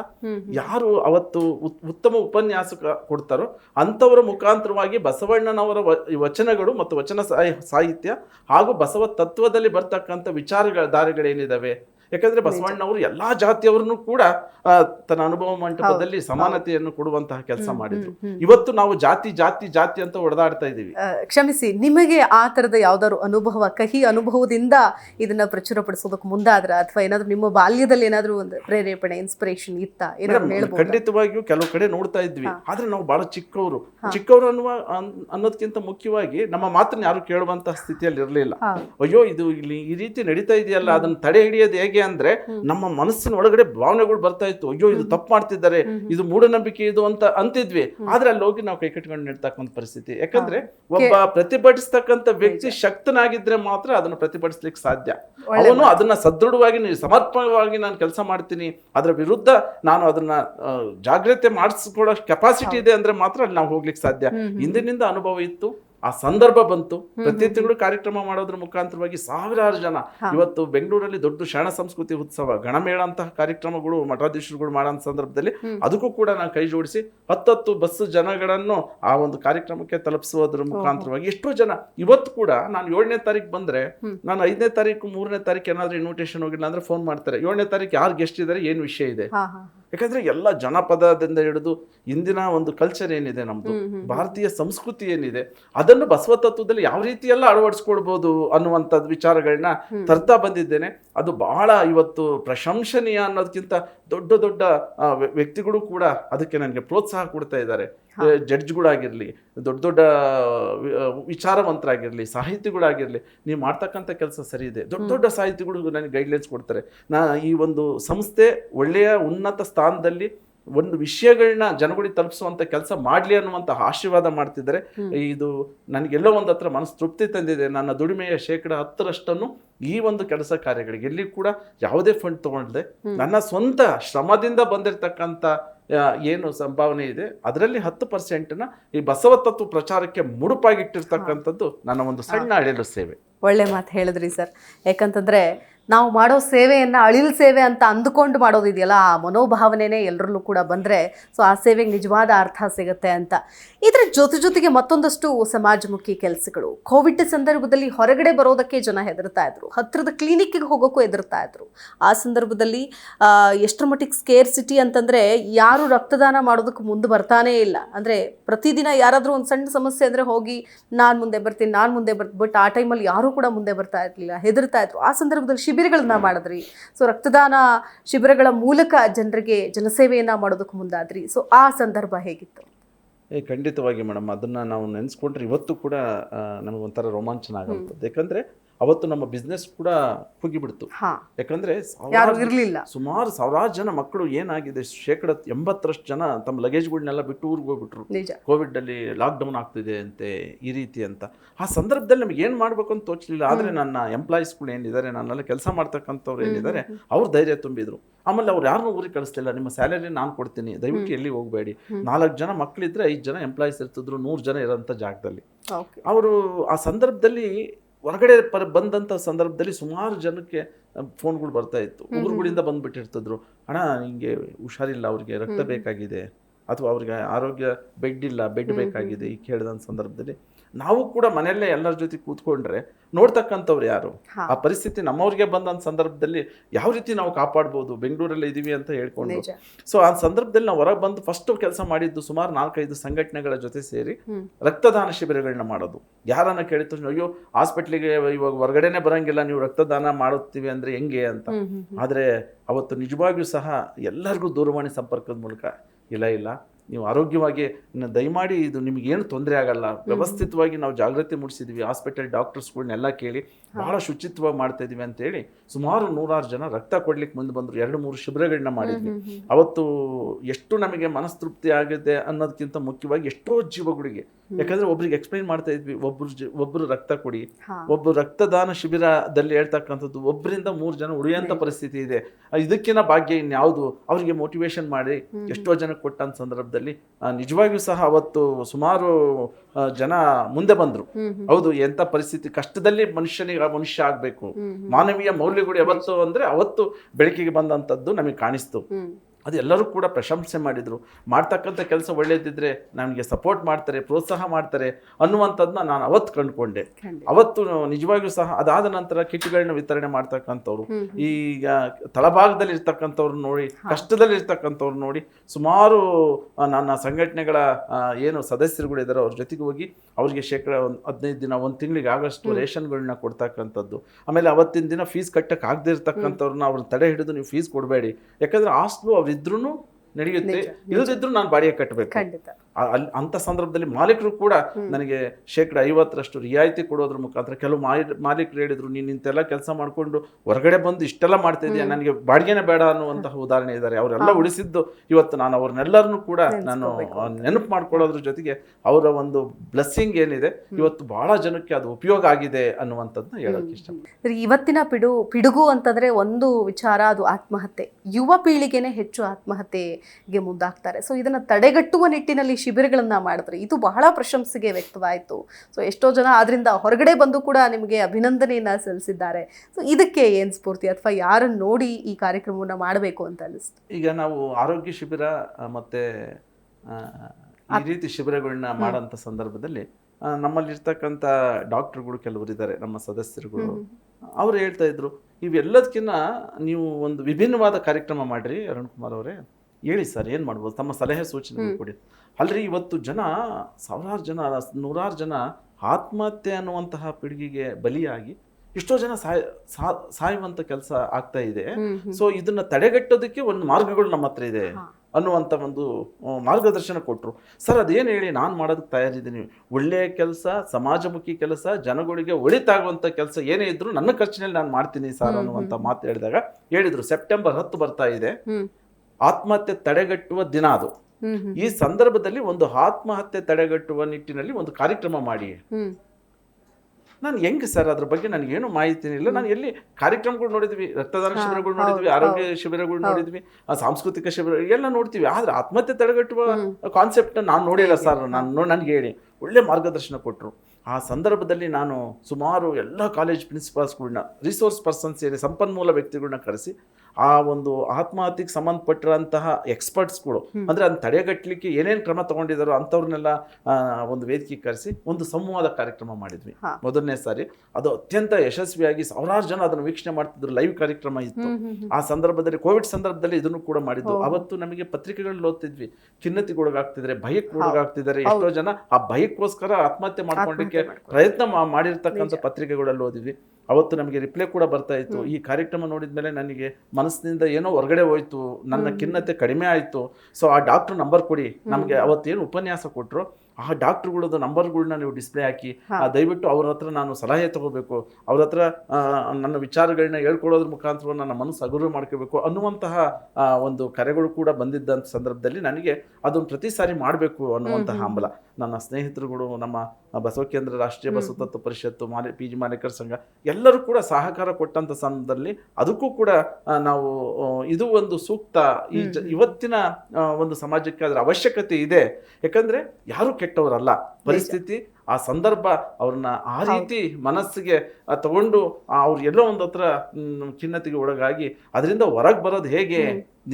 S2: ಯಾರು ಅವತ್ತು ಉತ್- ಉತ್ತಮ ಉಪನ್ಯಾಸಕ ಕೊಡ್ತಾರೋ ಅಂಥವರ ಮುಖಾಂತರವಾಗಿ ಬಸವಣ್ಣನವರ ವಚನಗಳು ಮತ್ತು ವಚನ ಸಾಹಿ- ಸಾಹಿತ್ಯ ಹಾಗೂ ಬಸವ ತತ್ವದಲ್ಲಿ ಬರ್ತಕ್ಕಂಥ ವಿಚಾರಗಳ ಧಾರೆಗಳೇನಿದಾವೆ ಯಾಕಂದ್ರೆ ಬಸವಣ್ಣವರು ಎಲ್ಲಾ ಜಾತಿಯವರನ್ನು ಕೂಡ ತನ್ನ ಅನುಭವ ಮಂಟಪದಲ್ಲಿ ಸಮಾನತೆಯನ್ನು ಕೊಡುವಂತಹ ಕೆಲಸ ಮಾಡಿದ್ರು. ಇವತ್ತು ನಾವು ಜಾತಿ ಜಾತಿ ಜಾತಿ ಅಂತ ಹೊಡೆದಾಡ್ತಾ ಇದ್ದೀವಿ.
S1: ಕ್ಷಮಿಸಿ ನಿಮಗೆ ಆ ತರದ ಯಾವ್ದಾದ್ರು ಅನುಭವ ಕಹಿ ಅನುಭವದಿಂದ ಇದನ್ನ ಪ್ರಚುರಪಡಿಸೋದಕ್ಕೆ ಮುಂದಾದ್ರ ಅಥವಾ ಏನಾದ್ರು ನಿಮ್ಮ ಬಾಲ್ಯದಲ್ಲಿ ಏನಾದ್ರು ಒಂದು ಪ್ರೇರೇಪಣೆ ಇನ್ಸ್ಪಿರೇಷನ್ ಇತ್ತ? ಏನಾದ್ರು
S2: ಖಂಡಿತವಾಗಿಯೂ ಕೆಲವು ಕಡೆ ನೋಡ್ತಾ ಇದ್ವಿ. ಆದ್ರೆ ನಾವು ಬಹಳ ಚಿಕ್ಕವರು. ಚಿಕ್ಕವರು ಅನ್ನುವ ಅನ್- ಅನ್ನೋದಕ್ಕಿಂತ ಮುಖ್ಯವಾಗಿ ನಮ್ಮ ಮಾತನ್ನ ಯಾರು ಕೇಳುವಂತಹ ಸ್ಥಿತಿಯಲ್ಲಿ ಇರಲಿಲ್ಲ ಅಯ್ಯೋ ಇದು ಇಲ್ಲಿ ಈ ರೀತಿ ನಡೀತಾ ಇದೆಯಲ್ಲ ಅದನ್ನ ತಡೆ ಹಿಡಿಯೋದು ಹೇಗೆ ಅಂದ್ರೆ ನಮ್ಮ ಮನಸ್ಸಿನ ಒಳಗಡೆ ಭಾವನೆಗಳು ಬರ್ತಾ ಇತ್ತು. ಅಯ್ಯೋ ಇದು ತಪ್ಪು ಮಾಡ್ತಿದ್ದಾರೆ. ಇದು ಮೂಢನಂಬಿಕೆ ಇದು ಅಂತ ಅಂತಿದ್ವಿ. ಆದ್ರೆ ಅಲ್ಲಿ ಹೋಗಿ ನಾವು ಕೈ ಕಟ್ಕೊಂಡು ನೆಡ್ತಕ್ಕಂಥ ಪರಿಸ್ಥಿತಿ. ಯಾಕಂದ್ರೆ ಒಬ್ಬ ಪ್ರತಿಭಟಿಸ್ತಕ್ಕಂಥ ವ್ಯಕ್ತಿ ಶಕ್ತನಾಗಿದ್ರೆ ಮಾತ್ರ ಅದನ್ನ ಪ್ರತಿಭಟಿಸ್ಲಿಕ್ಕೆ ಸಾಧ್ಯ. ಅವನು ಅದನ್ನ ಸದೃಢವಾಗಿ ಸಮರ್ಪಕವಾಗಿ ನಾನು ಕೆಲಸ ಮಾಡ್ತೀನಿ. ಅದರ ವಿರುದ್ಧ ನಾನು ಅದನ್ನ ಜಾಗ್ರತೆ ಮಾಡಿಸ್ಕೊಳ್ಳೋ ಕೆಪಾಸಿಟಿ ಇದೆ ಅಂದ್ರೆ ಮಾತ್ರ ಅಲ್ಲಿ ನಾವು ಹೋಗ್ಲಿಕ್ಕೆ ಸಾಧ್ಯ. ಹಿಂದಿನಿಂದ ಅನುಭವ ಇತ್ತು. ಆ ಸಂದರ್ಭ ಬಂತು. ಪ್ರತಿ ತಿಂಗಳು ಕಾರ್ಯಕ್ರಮ ಮಾಡೋದ್ರ ಮುಖಾಂತರವಾಗಿ ಸಾವಿರಾರು ಜನ. ಇವತ್ತು ಬೆಂಗಳೂರಲ್ಲಿ ದೊಡ್ಡ ಶರಣ ಸಂಸ್ಕೃತಿ ಉತ್ಸವ ಗಣಮೇಳ ಅಂತಹ ಕಾರ್ಯಕ್ರಮಗಳು ಮಠಾಧೀಶರುಗಳು ಮಾಡೋ ಸಂದರ್ಭದಲ್ಲಿ ಅದಕ್ಕೂ ಕೂಡ ನಾನು ಕೈ ಜೋಡಿಸಿ ಹತ್ತತ್ತು ಬಸ್ ಜನಗಳನ್ನು ಆ ಒಂದು ಕಾರ್ಯಕ್ರಮಕ್ಕೆ ತಲುಪಿಸುವುದರ ಮುಖಾಂತರವಾಗಿ ಎಷ್ಟೋ ಜನ. ಇವತ್ತು ಕೂಡ ನಾನು ಏಳನೇ ತಾರೀಕು ಬಂದ್ರೆ ನಾನು ಐದನೇ ತಾರೀಕು ಮೂರನೇ ತಾರೀಕು ಏನಾದ್ರೂ ಇನ್ವಿಟೇಷನ್ ಹೋಗಿಲ್ಲ ಅಂದ್ರೆ ಫೋನ್ ಮಾಡ್ತಾರೆ. ಏಳನೇ ತಾರೀಕು ಯಾರು ಗೆಸ್ಟ್ ಇದ್ದಾರೆ ಏನು ವಿಷಯ ಇದೆ? ಯಾಕಂದ್ರೆ ಎಲ್ಲ ಜನಪದದಿಂದ ಹಿಡಿದು ಇಂದಿನ ಒಂದು ಕಲ್ಚರ್ ಏನಿದೆ ನಮ್ದು ಭಾರತೀಯ ಸಂಸ್ಕೃತಿ ಏನಿದೆ ಅದನ್ನು ಬಸವ ತತ್ವದಲ್ಲಿ ಯಾವ ರೀತಿ ಎಲ್ಲ ಅಳವಡಿಸ್ಕೊಳ್ಬೋದು ಅನ್ನುವಂಥದ್ದು ವಿಚಾರಗಳನ್ನ ತರ್ತಾ ಬಂದಿದ್ದೇನೆ. ಅದು ಬಹಳ ಇವತ್ತು ಪ್ರಶಂಸನೀಯ ಅನ್ನೋದಕ್ಕಿಂತ ದೊಡ್ಡ ದೊಡ್ಡ ವ್ಯಕ್ತಿಗಳು ಕೂಡ ಅದಕ್ಕೆ ನನಗೆ ಪ್ರೋತ್ಸಾಹ ಕೊಡ್ತಾ ಇದ್ದಾರೆ. ಜಡ್ಜ್ಗಳಾಗಿರ್ಲಿ ದೊಡ್ಡ ದೊಡ್ಡ ವಿಚಾರವಂತರಾಗಿರಲಿ ಸಾಹಿತಿಗಳಾಗಿರಲಿ ನೀವು ಮಾಡ್ತಕ್ಕಂಥ ಕೆಲಸ ಸರಿ ಇದೆ. ದೊಡ್ಡ ದೊಡ್ಡ ಸಾಹಿತಿಗಳು ನನಗೆ ಗೈಡ್ಲೈನ್ಸ್ ಕೊಡ್ತಾರೆ. ನಾ ಈ ಒಂದು ಸಂಸ್ಥೆ ಒಳ್ಳೆಯ ಉನ್ನತ ಸ್ಥಾನದಲ್ಲಿ ಒಂದು ವಿಷಯಗಳನ್ನ ಜನಗಳಿಗೆ ತಲುಪಿಸುವಂತ ಕೆಲಸ ಮಾಡ್ಲಿ ಅನ್ನುವಂತ ಆಶೀರ್ವಾದ ಮಾಡ್ತಿದ್ದಾರೆ. ಇದು ನನಗೆಲ್ಲೋ ಒಂದು ಹತ್ರ ಮನಸ್ಸು ತೃಪ್ತಿ ತಂದಿದೆ. ನನ್ನ ದುಡಿಮೆಯ ಶೇಕಡ ಹತ್ತರಷ್ಟನ್ನು ಈ ಒಂದು ಕೆಲಸ ಕಾರ್ಯಗಳಿಗೆ ಎಲ್ಲಿ ಕೂಡ ಯಾವುದೇ ಫಂಡ್ ತಗೊಳ್ದೆ ನನ್ನ ಸ್ವಂತ ಶ್ರಮದಿಂದ ಬಂದಿರತಕ್ಕಂಥ ಏನು ಸಂಭಾವನೆ ಇದೆ. ಅದರಲ್ಲಿ ಹತ್ತು ಪರ್ಸೆಂಟ್ನ ಈ ಬಸವ ತತ್ವ ಪ್ರಚಾರಕ್ಕೆ ಮುಡುಪಾಗಿಟ್ಟಿರ್ತಕ್ಕಂಥದ್ದು ನನ್ನ ಒಂದು ಸಣ್ಣ ಅಳಿಲು ಸೇವೆ.
S1: ಒಳ್ಳೆ ಮಾತು ಹೇಳಿದ್ರಿ ಸರ್. ಯಾಕಂತಂದ್ರೆ ನಾವು ಮಾಡೋ ಸೇವೆಯನ್ನು ಅಳಿಲ್ ಸೇವೆ ಅಂತ ಅಂದುಕೊಂಡು ಮಾಡೋದಿದೆಯಲ್ಲ ಆ ಮನೋಭಾವನೆನೇ ಎಲ್ಲರಲ್ಲೂ ಕೂಡ ಬಂದರೆ ಸೊ ಆ ಸೇವೆಗೆ ನಿಜವಾದ ಅರ್ಥ ಸಿಗುತ್ತೆ ಅಂತ. ಇದರ ಜೊತೆ ಜೊತೆಗೆ ಮತ್ತೊಂದಷ್ಟು ಸಮಾಜಮುಖಿ ಕೆಲಸಗಳು. ಕೋವಿಡ್ ಸಂದರ್ಭದಲ್ಲಿ ಹೊರಗಡೆ ಬರೋದಕ್ಕೆ ಜನ ಹೆದರ್ತಾ ಇದ್ರು. ಹತ್ತಿರದ ಕ್ಲಿನಿಕ್ಕಿಗೆ ಹೋಗೋಕ್ಕೂ ಹೆದರ್ತಾ ಇದ್ರು. ಆ ಸಂದರ್ಭದಲ್ಲಿ ಎಷ್ಟರ ಮಟ್ಟಿಗೆ ಸ್ಕೇರ್ ಸಿಟಿ ಅಂತಂದರೆ ಯಾರು ರಕ್ತದಾನ ಮಾಡೋದಕ್ಕೆ ಮುಂದೆ ಬರ್ತಾನೇ ಇಲ್ಲ. ಅಂದರೆ ಪ್ರತಿದಿನ ಯಾರಾದರೂ ಒಂದು ಸಣ್ಣ ಸಮಸ್ಯೆ ಅಂದರೆ ಹೋಗಿ, ನಾನು ಮುಂದೆ ಬರ್ತೀನಿ, ನಾನು ಮುಂದೆ ಬರ್ತೀನಿ ಬಟ್ ಆ ಟೈಮಲ್ಲಿ ಯಾರೂ ಕೂಡ ಮುಂದೆ ಬರ್ತಾ ಇರಲಿಲ್ಲ, ಹೆದರ್ತಾ ಇದ್ರು. ಆ ಸಂದರ್ಭದಲ್ಲಿ ಶಿಬಿರಗಳನ್ನ ಮಾಡಿದ್ರಿ. ಸೊ ರಕ್ತದಾನ ಶಿಬಿರಗಳ ಮೂಲಕ ಜನರಿಗೆ ಜನಸೇವೆಯನ್ನ ಮಾಡೋದಕ್ಕೆ ಮುಂದಾದ್ರಿ. ಸೊ ಆ ಸಂದರ್ಭ ಹೇಗಿತ್ತು?
S2: ಏ ಖಂಡಿತವಾಗಿ ಮೇಡಮ್. ಅದನ್ನ ನಾವು ನೆನೆಸ್ಕೊಂಡ್ರೆ ಇವತ್ತು ಕೂಡ ನಮಗೊಂಥರ ರೋಮಾಂಚನ ಆಗುತ್ತೆ. ಯಾಕಂದ್ರೆ ಅವತ್ತು ನಮ್ಮ ಬಿಸ್ನೆಸ್ ಕೂಡ ಹೋಗಿಬಿಡ್ತು ಯಾಕಂದ್ರೆ
S1: ಇರ್ಲಿಲ್ಲ.
S2: ಸುಮಾರು ಸಾವಿರಾರು ಜನ ಮಕ್ಕಳು ಏನಾಗಿದೆ ಶೇಕಡ ಎಂಬತ್ತರಷ್ಟು ಜನ ತಮ್ಮ ಲಗೇಜ್ಗಳನ್ನೆಲ್ಲ ಬಿಟ್ಟು ಊರಿಗೆ ಹೋಗ್ಬಿಟ್ರು. ಕೋವಿಡ್ ಅಲ್ಲಿ ಲಾಕ್ಡೌನ್ ಆಗ್ತಿದೆ ಅಂತೆ ಈ ರೀತಿ ಅಂತ. ಆ ಸಂದರ್ಭದಲ್ಲಿ ನಮ್ಗೆ ಏನು ಮಾಡ್ಬೇಕು ಅಂತ ತೋಚಲಿಲ್ಲ. ಆದ್ರೆ ನನ್ನ ಎಂಪ್ಲಾಯೀಸ್ಗಳು ಏನಿದ್ದಾರೆ ನನ್ನೆಲ್ಲ ಕೆಲಸ ಮಾಡ್ತಕ್ಕಂಥವ್ರು ಏನಿದ್ದಾರೆ ಅವ್ರು ಧೈರ್ಯ ತುಂಬಿದ್ರು. ಆಮೇಲೆ ಅವ್ರು ಯಾರನ್ನೂ ಊರಿಗೆ ಕಳಿಸ್ಲಿಲ್ಲ. ನಿಮ್ಮ ಸ್ಯಾಲರಿ ನಾನು ಕೊಡ್ತೀನಿ ದಯವಿಟ್ಟು ಎಲ್ಲಿ ಹೋಗಬೇಡಿ. ನಾಲ್ಕು ಜನ ಮಕ್ಕಳಿದ್ರೆ ಐದು ಜನ ಎಂಪ್ಲಾಯೀಸ್ ಇರ್ತಿದ್ರು ನೂರು ಜನ ಇರೋಂಥ ಜಾಗದಲ್ಲಿ. ಅವರು ಆ ಸಂದರ್ಭದಲ್ಲಿ ಹೊರಗಡೆ ಪರ ಬಂದಂಥ ಸಂದರ್ಭದಲ್ಲಿ ಸುಮಾರು ಜನಕ್ಕೆ ಫೋನ್ಗಳು ಬರ್ತಾ ಇತ್ತು. ಊರುಗಳಿಂದ ಬಂದ್ಬಿಟ್ಟಿರ್ತಿದ್ರು. ಹಣ ಹಿಂಗೆ ಹುಷಾರಿಲ್ಲ ಅವ್ರಿಗೆ ರಕ್ತ ಬೇಕಾಗಿದೆ. ಅಥವಾ ಅವ್ರಿಗೆ ಆರೋಗ್ಯ ಬೆಡ್ ಇಲ್ಲ ಬೆಡ್ ಬೇಕಾಗಿದೆ ಈ ಕೇಳಿದಂಥ ಸಂದರ್ಭದಲ್ಲಿ ನಾವು ಕೂಡ ಮನೆಯಲ್ಲೇ ಎಲ್ಲರ ಜೊತೆ ಕೂತ್ಕೊಂಡ್ರೆ ನೋಡ್ತಕ್ಕಂಥವ್ರು ಯಾರು? ಆ ಪರಿಸ್ಥಿತಿ ನಮ್ಮವ್ರಿಗೆ ಬಂದ ಸಂದರ್ಭದಲ್ಲಿ ಯಾವ ರೀತಿ ನಾವು ಕಾಪಾಡ್ಬೋದು? ಬೆಂಗಳೂರಲ್ಲಿ ಇದೀವಿ ಅಂತ ಹೇಳ್ಕೊಂಡು. ಸೊ ಆ ಸಂದರ್ಭದಲ್ಲಿ ನಾವು ಹೊರಗೆ ಬಂದು ಫಸ್ಟ್ ಕೆಲಸ ಮಾಡಿದ್ದು ಸುಮಾರು ನಾಲ್ಕೈದು ಸಂಘಟನೆಗಳ ಜೊತೆ ಸೇರಿ ರಕ್ತದಾನ ಶಿಬಿರಗಳನ್ನ ಮಾಡೋದು. ಯಾರನ್ನ ಕೇಳಿದ ಅಯ್ಯೋ ಹಾಸ್ಪಿಟ್ಲಿಗೆ ಇವಾಗ ಹೊರಗಡೆನೆ ಬರಂಗಿಲ್ಲ ನೀವು ರಕ್ತದಾನ ಮಾಡುತ್ತೀವಿ ಅಂದ್ರೆ ಹೆಂಗೆ? ಅಂತ. ಆದರೆ ಅವತ್ತು ನಿಜವಾಗಿಯೂ ಸಹ ಎಲ್ಲರಿಗೂ ದೂರವಾಣಿ ಸಂಪರ್ಕದ ಮೂಲಕ ಇಲ್ಲ ಇಲ್ಲ ನೀವು ಆರೋಗ್ಯವಾಗಿ ದಯಮಾಡಿ ಇದು ನಿಮ್ಗೆ ಏನು ತೊಂದರೆ ಆಗಲ್ಲ. ವ್ಯವಸ್ಥಿತವಾಗಿ ನಾವು ಜಾಗೃತಿ ಮೂಡಿಸಿದ್ವಿ. ಹಾಸ್ಪಿಟಲ್ ಡಾಕ್ಟರ್ಸ್ಗಳನ್ನೆಲ್ಲ ಕೇಳಿ ಬಹಳ ಶುಚಿತ್ವವಾಗಿ ಮಾಡ್ತಾ ಇದೀವಿ ಅಂತ ಹೇಳಿ ಸುಮಾರು ನೂರಾರು ಜನ ರಕ್ತ ಕೊಡ್ಲಿಕ್ಕೆ ಮುಂದೆ ಬಂದ್ರು. ಎರಡು ಮೂರು ಶಿಬಿರಗಳನ್ನ ಮಾಡಿದ್ವಿ. ಅವತ್ತು ಎಷ್ಟು ನಮಗೆ ಮನಸ್ತೃಪ್ತಿ ಆಗಿದೆ ಅನ್ನೋದಕ್ಕಿಂತ ಮುಖ್ಯವಾಗಿ ಎಷ್ಟೋ ಜೀವಗಳಿಗೆ. ಯಾಕಂದ್ರೆ ಒಬ್ರಿಗೆ ಎಕ್ಸ್ಪ್ಲೈನ್ ಮಾಡ್ತಾ ಇದ್ವಿ ಒಬ್ರು ಜಿ- ಒಬ್ರು ರಕ್ತ ಕೊಡಿ ಒಬ್ರು ರಕ್ತದಾನ ಶಿಬಿರದಲ್ಲಿ ಹೇಳ್ತಕ್ಕಂಥದ್ದು ಒಬ್ಬರಿಂದ ಮೂರು ಜನ ಉಳಿಯುವಂತ ಪರಿಸ್ಥಿತಿ ಇದೆ. ಇದಕ್ಕಿನ್ನ ಭಾಗ್ಯ ಇನ್ಯಾವುದು? ಅವರಿಗೆ ಮೋಟಿವೇಶನ್ ಮಾಡಿ ಎಷ್ಟೋ ಜನ ಕೊಟ್ಟಂತ ಸಂದರ್ಭದಲ್ಲಿ ನಿಜವಾಗಿಯೂ ಸಹ ಅವತ್ತು ಸುಮಾರು ಜನ ಮುಂದೆ ಬಂದ್ರು. ಹೌದು ಎಂತ ಪರಿಸ್ಥಿತಿ? ಕಷ್ಟದಲ್ಲಿ ಮನುಷ್ಯನಿಗೆ ಮನುಷ್ಯ ಆಗ್ಬೇಕು. ಮಾನವೀಯ ಮೌಲ್ಯಗಳು ಯಾವತ್ತು ಅಂದ್ರೆ ಅವತ್ತು ಬೆಳಕಿಗೆ ಬಂದಂಥದ್ದು ನಮಗೆ ಕಾಣಿಸ್ತು. ಅದು ಎಲ್ಲರೂ ಕೂಡ ಪ್ರಶಂಸೆ ಮಾಡಿದರು. ಮಾಡ್ತಕ್ಕಂಥ ಕೆಲಸ ಒಳ್ಳೆಯದಿದ್ದರೆ ನನಗೆ ಸಪೋರ್ಟ್ ಮಾಡ್ತಾರೆ ಪ್ರೋತ್ಸಾಹ ಮಾಡ್ತಾರೆ ಅನ್ನುವಂಥದ್ದನ್ನ ನಾನು ಅವತ್ತು ಕಂಡುಕೊಂಡೆ. ಅವತ್ತು ನಿಜವಾಗಿಯೂ ಸಹ ಅದಾದ ನಂತರ ಕಿಟ್ಗಳನ್ನ ವಿತರಣೆ ಮಾಡ್ತಕ್ಕಂಥವ್ರು ಈಗ ತಳಭಾಗದಲ್ಲಿ ಇರ್ತಕ್ಕಂಥವ್ರು ನೋಡಿ ಕಷ್ಟದಲ್ಲಿ ಇರ್ತಕ್ಕಂಥವ್ರು ನೋಡಿ ಸುಮಾರು ನನ್ನ ಸಂಘಟನೆಗಳ ಏನು ಸದಸ್ಯರುಗಳು ಇದ್ದಾರೆ ಅವ್ರ ಜೊತೆಗೆ ಹೋಗಿ ಅವರಿಗೆ ಶೇಕಡ ಒಂದು ಹದಿನೈದು ದಿನ ಒಂದು ತಿಂಗಳಿಗೆ ಆಗಷ್ಟು ರೇಷನ್ಗಳನ್ನ ಕೊಡ್ತಕ್ಕಂಥದ್ದು. ಆಮೇಲೆ ಅವತ್ತಿನ ದಿನ ಫೀಸ್ ಕಟ್ಟಕ್ಕೆ ಆಗದೆ ಇರ್ತಕ್ಕಂಥವ್ರನ್ನ ಅವ್ರನ್ನ ತಡೆ ಹಿಡಿದು ನೀವು ಫೀಸ್ ಕೊಡಬೇಡಿ. ಯಾಕಂದ್ರೆ ಹಾಸ್ಟ್ಲು ಅವ್ರಿದ್ರೂ ನಡೆಯುತ್ತೆ. ಇಲ್ಲದಿದ್ರು ನಾನು ಬಾಡಿಗೆ ಕಟ್ಟಬೇಕು
S1: ಖಂಡಿತ.
S2: ಅಲ್ಲಿ ಅಂಥ ಸಂದರ್ಭದಲ್ಲಿ ಮಾಲೀಕರು ಕೂಡ ನನಗೆ ಶೇಕಡ ಐವತ್ತರಷ್ಟು ರಿಯಾಯಿತಿ ಕೊಡೋದ್ರ ಮುಖಾಂತರ ಕೆಲವು ಮಾಲಿ- ಮಾಲೀಕರು ಹೇಳಿದ್ರು ನೀನು ಇಂತೆಲ್ಲ ಕೆಲಸ ಮಾಡಿಕೊಂಡು ಹೊರಗಡೆ ಬಂದು ಇಷ್ಟೆಲ್ಲ ಮಾಡ್ತಾ ಇದೆಯಾ ನನಗೆ ಬಾಡಿಗೆನೇ ಬೇಡ ಅನ್ನುವಂತಹ ಉದಾಹರಣೆ ಇದ್ದಾರೆ. ಅವರೆಲ್ಲ ಉಳಿಸಿದ್ದು ಇವತ್ತು ನಾನು ಅವ್ರನ್ನೆಲ್ಲರನ್ನು ಕೂಡ ನಾನು ನೆನಪು ಮಾಡ್ಕೊಳ್ಳೋದ್ರ ಜೊತೆಗೆ ಅವರ ಒಂದು ಬ್ಲೆಸ್ಸಿಂಗ್ ಏನಿದೆ ಇವತ್ತು ಬಹಳ ಜನಕ್ಕೆ ಅದು ಉಪಯೋಗ ಆಗಿದೆ ಅನ್ನುವಂಥದ್ದನ್ನ ಹೇಳೋಕೆ ಇಷ್ಟ
S1: ಇವತ್ತಿನ ಪಿಡು ಪಿಡುಗು ಅಂತಂದ್ರೆ ಒಂದು ವಿಚಾರ ಅದು ಆತ್ಮಹತ್ಯೆ. ಯುವ ಪೀಳಿಗೆನೆ ಹೆಚ್ಚು ಆತ್ಮಹತ್ಯೆಗೆ ಮುಂದಾಗ್ತಾರೆ. ಸೊ ಇದನ್ನ ತಡೆಗಟ್ಟುವ ನಿಟ್ಟಿನಲ್ಲಿ ಶಿಬಿರಗಳನ್ನ ಮಾಡಿದ್ರೆ ಇದು ಬಹಳ ಪ್ರಶಂಸೆಗೆ ವ್ಯಕ್ತವಾಯಿತು. ಸೊ ಎಷ್ಟೋ ಜನ ಅದರಿಂದ ಹೊರಗಡೆ ಬಂದು ಕೂಡ ನಿಮಗೆ ಅಭಿನಂದನೆಯನ್ನು ಸಲ್ಲಿಸಿದ್ದಾರೆ. ಸೊ ಇದಕ್ಕೆ ಏನು ಸ್ಫೂರ್ತಿ ಅಥವಾ ಯಾರನ್ನು ನೋಡಿ ಈ ಕಾರ್ಯಕ್ರಮವನ್ನ ಮಾಡಬೇಕು ಅಂತ ಅನಿಸ್ತು
S2: ಈಗ ನಾವು ಆರೋಗ್ಯ ಶಿಬಿರ ಮತ್ತೆ ಈ ರೀತಿ ಶಿಬಿರಗಳನ್ನ ಮಾಡೋಂಥ ಸಂದರ್ಭದಲ್ಲಿ ನಮ್ಮಲ್ಲಿರ್ತಕ್ಕಂಥ ಡಾಕ್ಟರ್ಗಳು ಕೆಲವರು ಇದ್ದಾರೆ ನಮ್ಮ ಸದಸ್ಯರುಗಳು. ಅವ್ರು ಹೇಳ್ತಾ ಇದ್ರು ಇವೆಲ್ಲದಕ್ಕಿಂತ ನೀವು ಒಂದು ವಿಭಿನ್ನವಾದ ಕಾರ್ಯಕ್ರಮ ಮಾಡ್ರಿ ಅರುಣ್ ಕುಮಾರ್ ಅವರೇ. ಹೇಳಿ ಸರ್ ಏನು ಮಾಡ್ಬೋದು? ತಮ್ಮ ಸಲಹೆ ಸೂಚನೆ ಕೊಡಿ. ಅಲ್ರಿ ಇವತ್ತು ಜನ ಸಾವಿರಾರು ಜನ ನೂರಾರು ಜನ ಆತ್ಮಹತ್ಯೆ ಅನ್ನುವಂತಹ ಪಿಡುಗಿಗೆ ಬಲಿಯಾಗಿ ಎಷ್ಟೋ ಜನ ಸಾಯ ಸಾಯುವಂತ ಕೆಲಸ ಆಗ್ತಾ ಇದೆ. ಸೊ ಇದನ್ನ ತಡೆಗಟ್ಟೋದಕ್ಕೆ ಒಂದು ಮಾರ್ಗಗಳು ನಮ್ಮ ಹತ್ರ ಇದೆ ಅನ್ನುವಂತ ಒಂದು ಮಾರ್ಗದರ್ಶನ ಕೊಟ್ಟರು ಸರ್ ಅದೇನು ಹೇಳಿ ನಾನು ಮಾಡೋದಕ್ಕೆ ತಯಾರಿದ್ದೀನಿ. ಒಳ್ಳೆಯ ಕೆಲಸ ಸಮಾಜಮುಖಿ ಕೆಲಸ ಜನಗಳಿಗೆ ಒಳಿತಾಗುವಂಥ ಕೆಲಸ ಏನೇ ಇದ್ರೂ ನನ್ನ ಖರ್ಚಿನಲ್ಲಿ ನಾನು ಮಾಡ್ತೀನಿ ಸರ್ ಅನ್ನುವಂಥ ಮಾತು ಹೇಳಿದಾಗ ಹೇಳಿದರು. ಸೆಪ್ಟೆಂಬರ್ ಹತ್ತು ಬರ್ತಾ ಇದೆ. ಆತ್ಮಹತ್ಯೆ ತಡೆಗಟ್ಟುವ ದಿನ ಅದು. ಈ ಸಂದರ್ಭದಲ್ಲಿ ಒಂದು ಆತ್ಮಹತ್ಯೆ ತಡೆಗಟ್ಟುವ ನಿಟ್ಟಿನಲ್ಲಿ ಒಂದು ಕಾರ್ಯಕ್ರಮ ಮಾಡಿ. ನಾನು ಹೆಂಗ್ ಸರ್ ಅದ್ರ ಬಗ್ಗೆ ನನಗೆ ಏನು ಮಾಹಿತಿ ಇಲ್ಲ. ನಾನು ಎಲ್ಲಿ ಕಾರ್ಯಕ್ರಮಗಳು ನೋಡಿದ್ವಿ ರಕ್ತದಾನ ಶಿಬಿರಗಳು ನೋಡಿದ್ವಿ ಆರೋಗ್ಯ ಶಿಬಿರಗಳು ನೋಡಿದ್ವಿ ಆ, ಸಾಂಸ್ಕೃತಿಕ ಶಿಬಿರ ಎಲ್ಲ ನೋಡ್ತೀವಿ. ಆದ್ರೆ ಆತ್ಮಹತ್ಯೆ ತಡೆಗಟ್ಟುವ ಕಾನ್ಸೆಪ್ಟ್ ನಾನು ನೋಡಿಲ್ಲ ಸರ್. ನಾನು ನನಗೆ ಹೇಳಿ. ಒಳ್ಳೆ ಮಾರ್ಗದರ್ಶನ ಕೊಟ್ಟರು ಆ ಸಂದರ್ಭದಲ್ಲಿ ನಾನು ಸುಮಾರು ಎಲ್ಲ ಕಾಲೇಜ್ ಪ್ರಿನ್ಸಿಪಾಲ್ಸ್ಗಳನ್ನ ರಿಸೋರ್ಸ್ ಪರ್ಸನ್ಸ್ ಸೇರಿ ಸಂಪನ್ಮೂಲ ವ್ಯಕ್ತಿಗಳನ್ನ ಕರೆಸಿ ಆ ಒಂದು ಆತ್ಮಹತ್ಯೆಗೆ ಸಂಬಂಧಪಟ್ಟಿರೋಂತಹ ಎಕ್ಸ್ಪರ್ಟ್ಸ್ಗಳು ಅಂದರೆ ಅದನ್ನ ತಡೆಗಟ್ಟಲಿಕ್ಕೆ ಏನೇನು ಕ್ರಮ ತಗೊಂಡಿದ್ದಾರೋ ಅಂಥವ್ರನ್ನೆಲ್ಲ ಒಂದು ವೇದಿಕೆ ಕರೆಸಿ ಒಂದು ಸಂವಾದ ಕಾರ್ಯಕ್ರಮ ಮಾಡಿದ್ವಿ. ಮೊದಲನೇ ಸಾರಿ. ಅದು ಅತ್ಯಂತ ಯಶಸ್ವಿಯಾಗಿ ಸಾವಿರಾರು ಜನ ಅದನ್ನು ವೀಕ್ಷಣೆ ಮಾಡ್ತಿದ್ರು ಲೈವ್ ಕಾರ್ಯಕ್ರಮ ಇತ್ತು. ಆ ಸಂದರ್ಭದಲ್ಲಿ ಕೋವಿಡ್ ಸಂದರ್ಭದಲ್ಲಿ ಇದನ್ನು ಕೂಡ ಮಾಡಿದ್ದು ಅವತ್ತು ನಮಗೆ ಪತ್ರಿಕೆಗಳಲ್ಲಿ ಓದ್ತಿದ್ವಿ. ಖಿನ್ನತೆಗೊಳಗಾಗ್ತಿದ್ದಾರೆ ಭಯಕ್ಕೆ ಒಳಗಾಗ್ತಿದ್ದಾರೆ ಎಷ್ಟೋ ಜನ ಆ ಭಯಕ್ಕೋಸ್ಕರ ಆತ್ಮಹತ್ಯೆ ಮಾಡ್ಕೊಳ್ಳಿಕ್ಕೆ ಪ್ರಯತ್ನ ಮಾಡಿರ್ತಕ್ಕಂಥ ಪತ್ರಿಕೆಗಳಲ್ಲಿ ಓದಿದ್ವಿ. ಅವತ್ತು ನಮಗೆ ರಿಪ್ಲೈ ಕೂಡ ಬರ್ತಾ ಇತ್ತು. ಈ ಕಾರ್ಯಕ್ರಮ ನೋಡಿದ್ಮೇಲೆ ನನಗೆ ಮನಸ್ಸಿನಿಂದ ಏನೋ ಹೊರಗಡೆ ಹೋಯ್ತು. ನನ್ನ ಖಿನ್ನತೆ ಕಡಿಮೆ ಆಯಿತು. ಸೊ ಆ ಡಾಕ್ಟರ್ ನಂಬರ್ ಕೊಡಿ. ನಮಗೆ ಅವತ್ತೇನು ಉಪನ್ಯಾಸ ಕೊಟ್ಟರು ಆ ಡಾಕ್ಟ್ರುಗಳದ್ದು ನಂಬರ್ಗಳನ್ನ ನೀವು ಡಿಸ್ಪ್ಲೇ ಹಾಕಿ. ಆ, ದಯವಿಟ್ಟು ಅವ್ರ ಹತ್ರ ನಾನು ಸಲಹೆ ತಗೋಬೇಕು. ಅವ್ರ ಹತ್ರ ನನ್ನ ವಿಚಾರಗಳನ್ನ ಹೇಳ್ಕೊಳ್ಳೋದ್ರ ಮುಖಾಂತರ ನನ್ನ ಮನಸ್ಸು ಹಗುರ ಮಾಡ್ಕೋಬೇಕು ಅನ್ನುವಂತಹ ಒಂದು ಕರೆಗಳು ಕೂಡ ಬಂದಿದ್ದಂಥ ಸಂದರ್ಭದಲ್ಲಿ ನನಗೆ ಅದನ್ನು ಪ್ರತಿ ಸಾರಿ ಮಾಡಬೇಕು ಅನ್ನುವಂತಹ ಹಂಬಲ. ನನ್ನ ಸ್ನೇಹಿತರುಗಳು ನಮ್ಮ ಬಸವಕೇಂದ್ರ ರಾಷ್ಟ್ರೀಯ ಬಸವ ತತ್ವ ಪರಿಷತ್ತು ಮಾಲಿ ಪಿ ಜಿ ಮಾಲೀಕರ ಸಂಘ ಎಲ್ಲರೂ ಕೂಡ ಸಹಕಾರ ಕೊಟ್ಟಂತ ಸಂದರ್ಭದಲ್ಲಿ ಅದಕ್ಕೂ ಕೂಡ ನಾವು ಇದು ಒಂದು ಸೂಕ್ತ ಈ ಇವತ್ತಿನ ಒಂದು ಸಮಾಜಕ್ಕೆ ಅದರ ಅವಶ್ಯಕತೆ ಇದೆ. ಯಾಕಂದ್ರೆ ಯಾರು ಕೆಟ್ಟವರಲ್ಲ. ಪರಿಸ್ಥಿತಿ ಆ ಸಂದರ್ಭ ಅವ್ರನ್ನ ಆ ರೀತಿ ಮನಸ್ಸಿಗೆ ತಗೊಂಡು ಅವ್ರು ಎಲ್ಲೋ ಒಂದು ಹತ್ರ ಖಿನ್ನತೆಗೆ ಒಳಗಾಗಿ ಅದರಿಂದ ಹೊರಗೆ ಬರೋದು ಹೇಗೆ?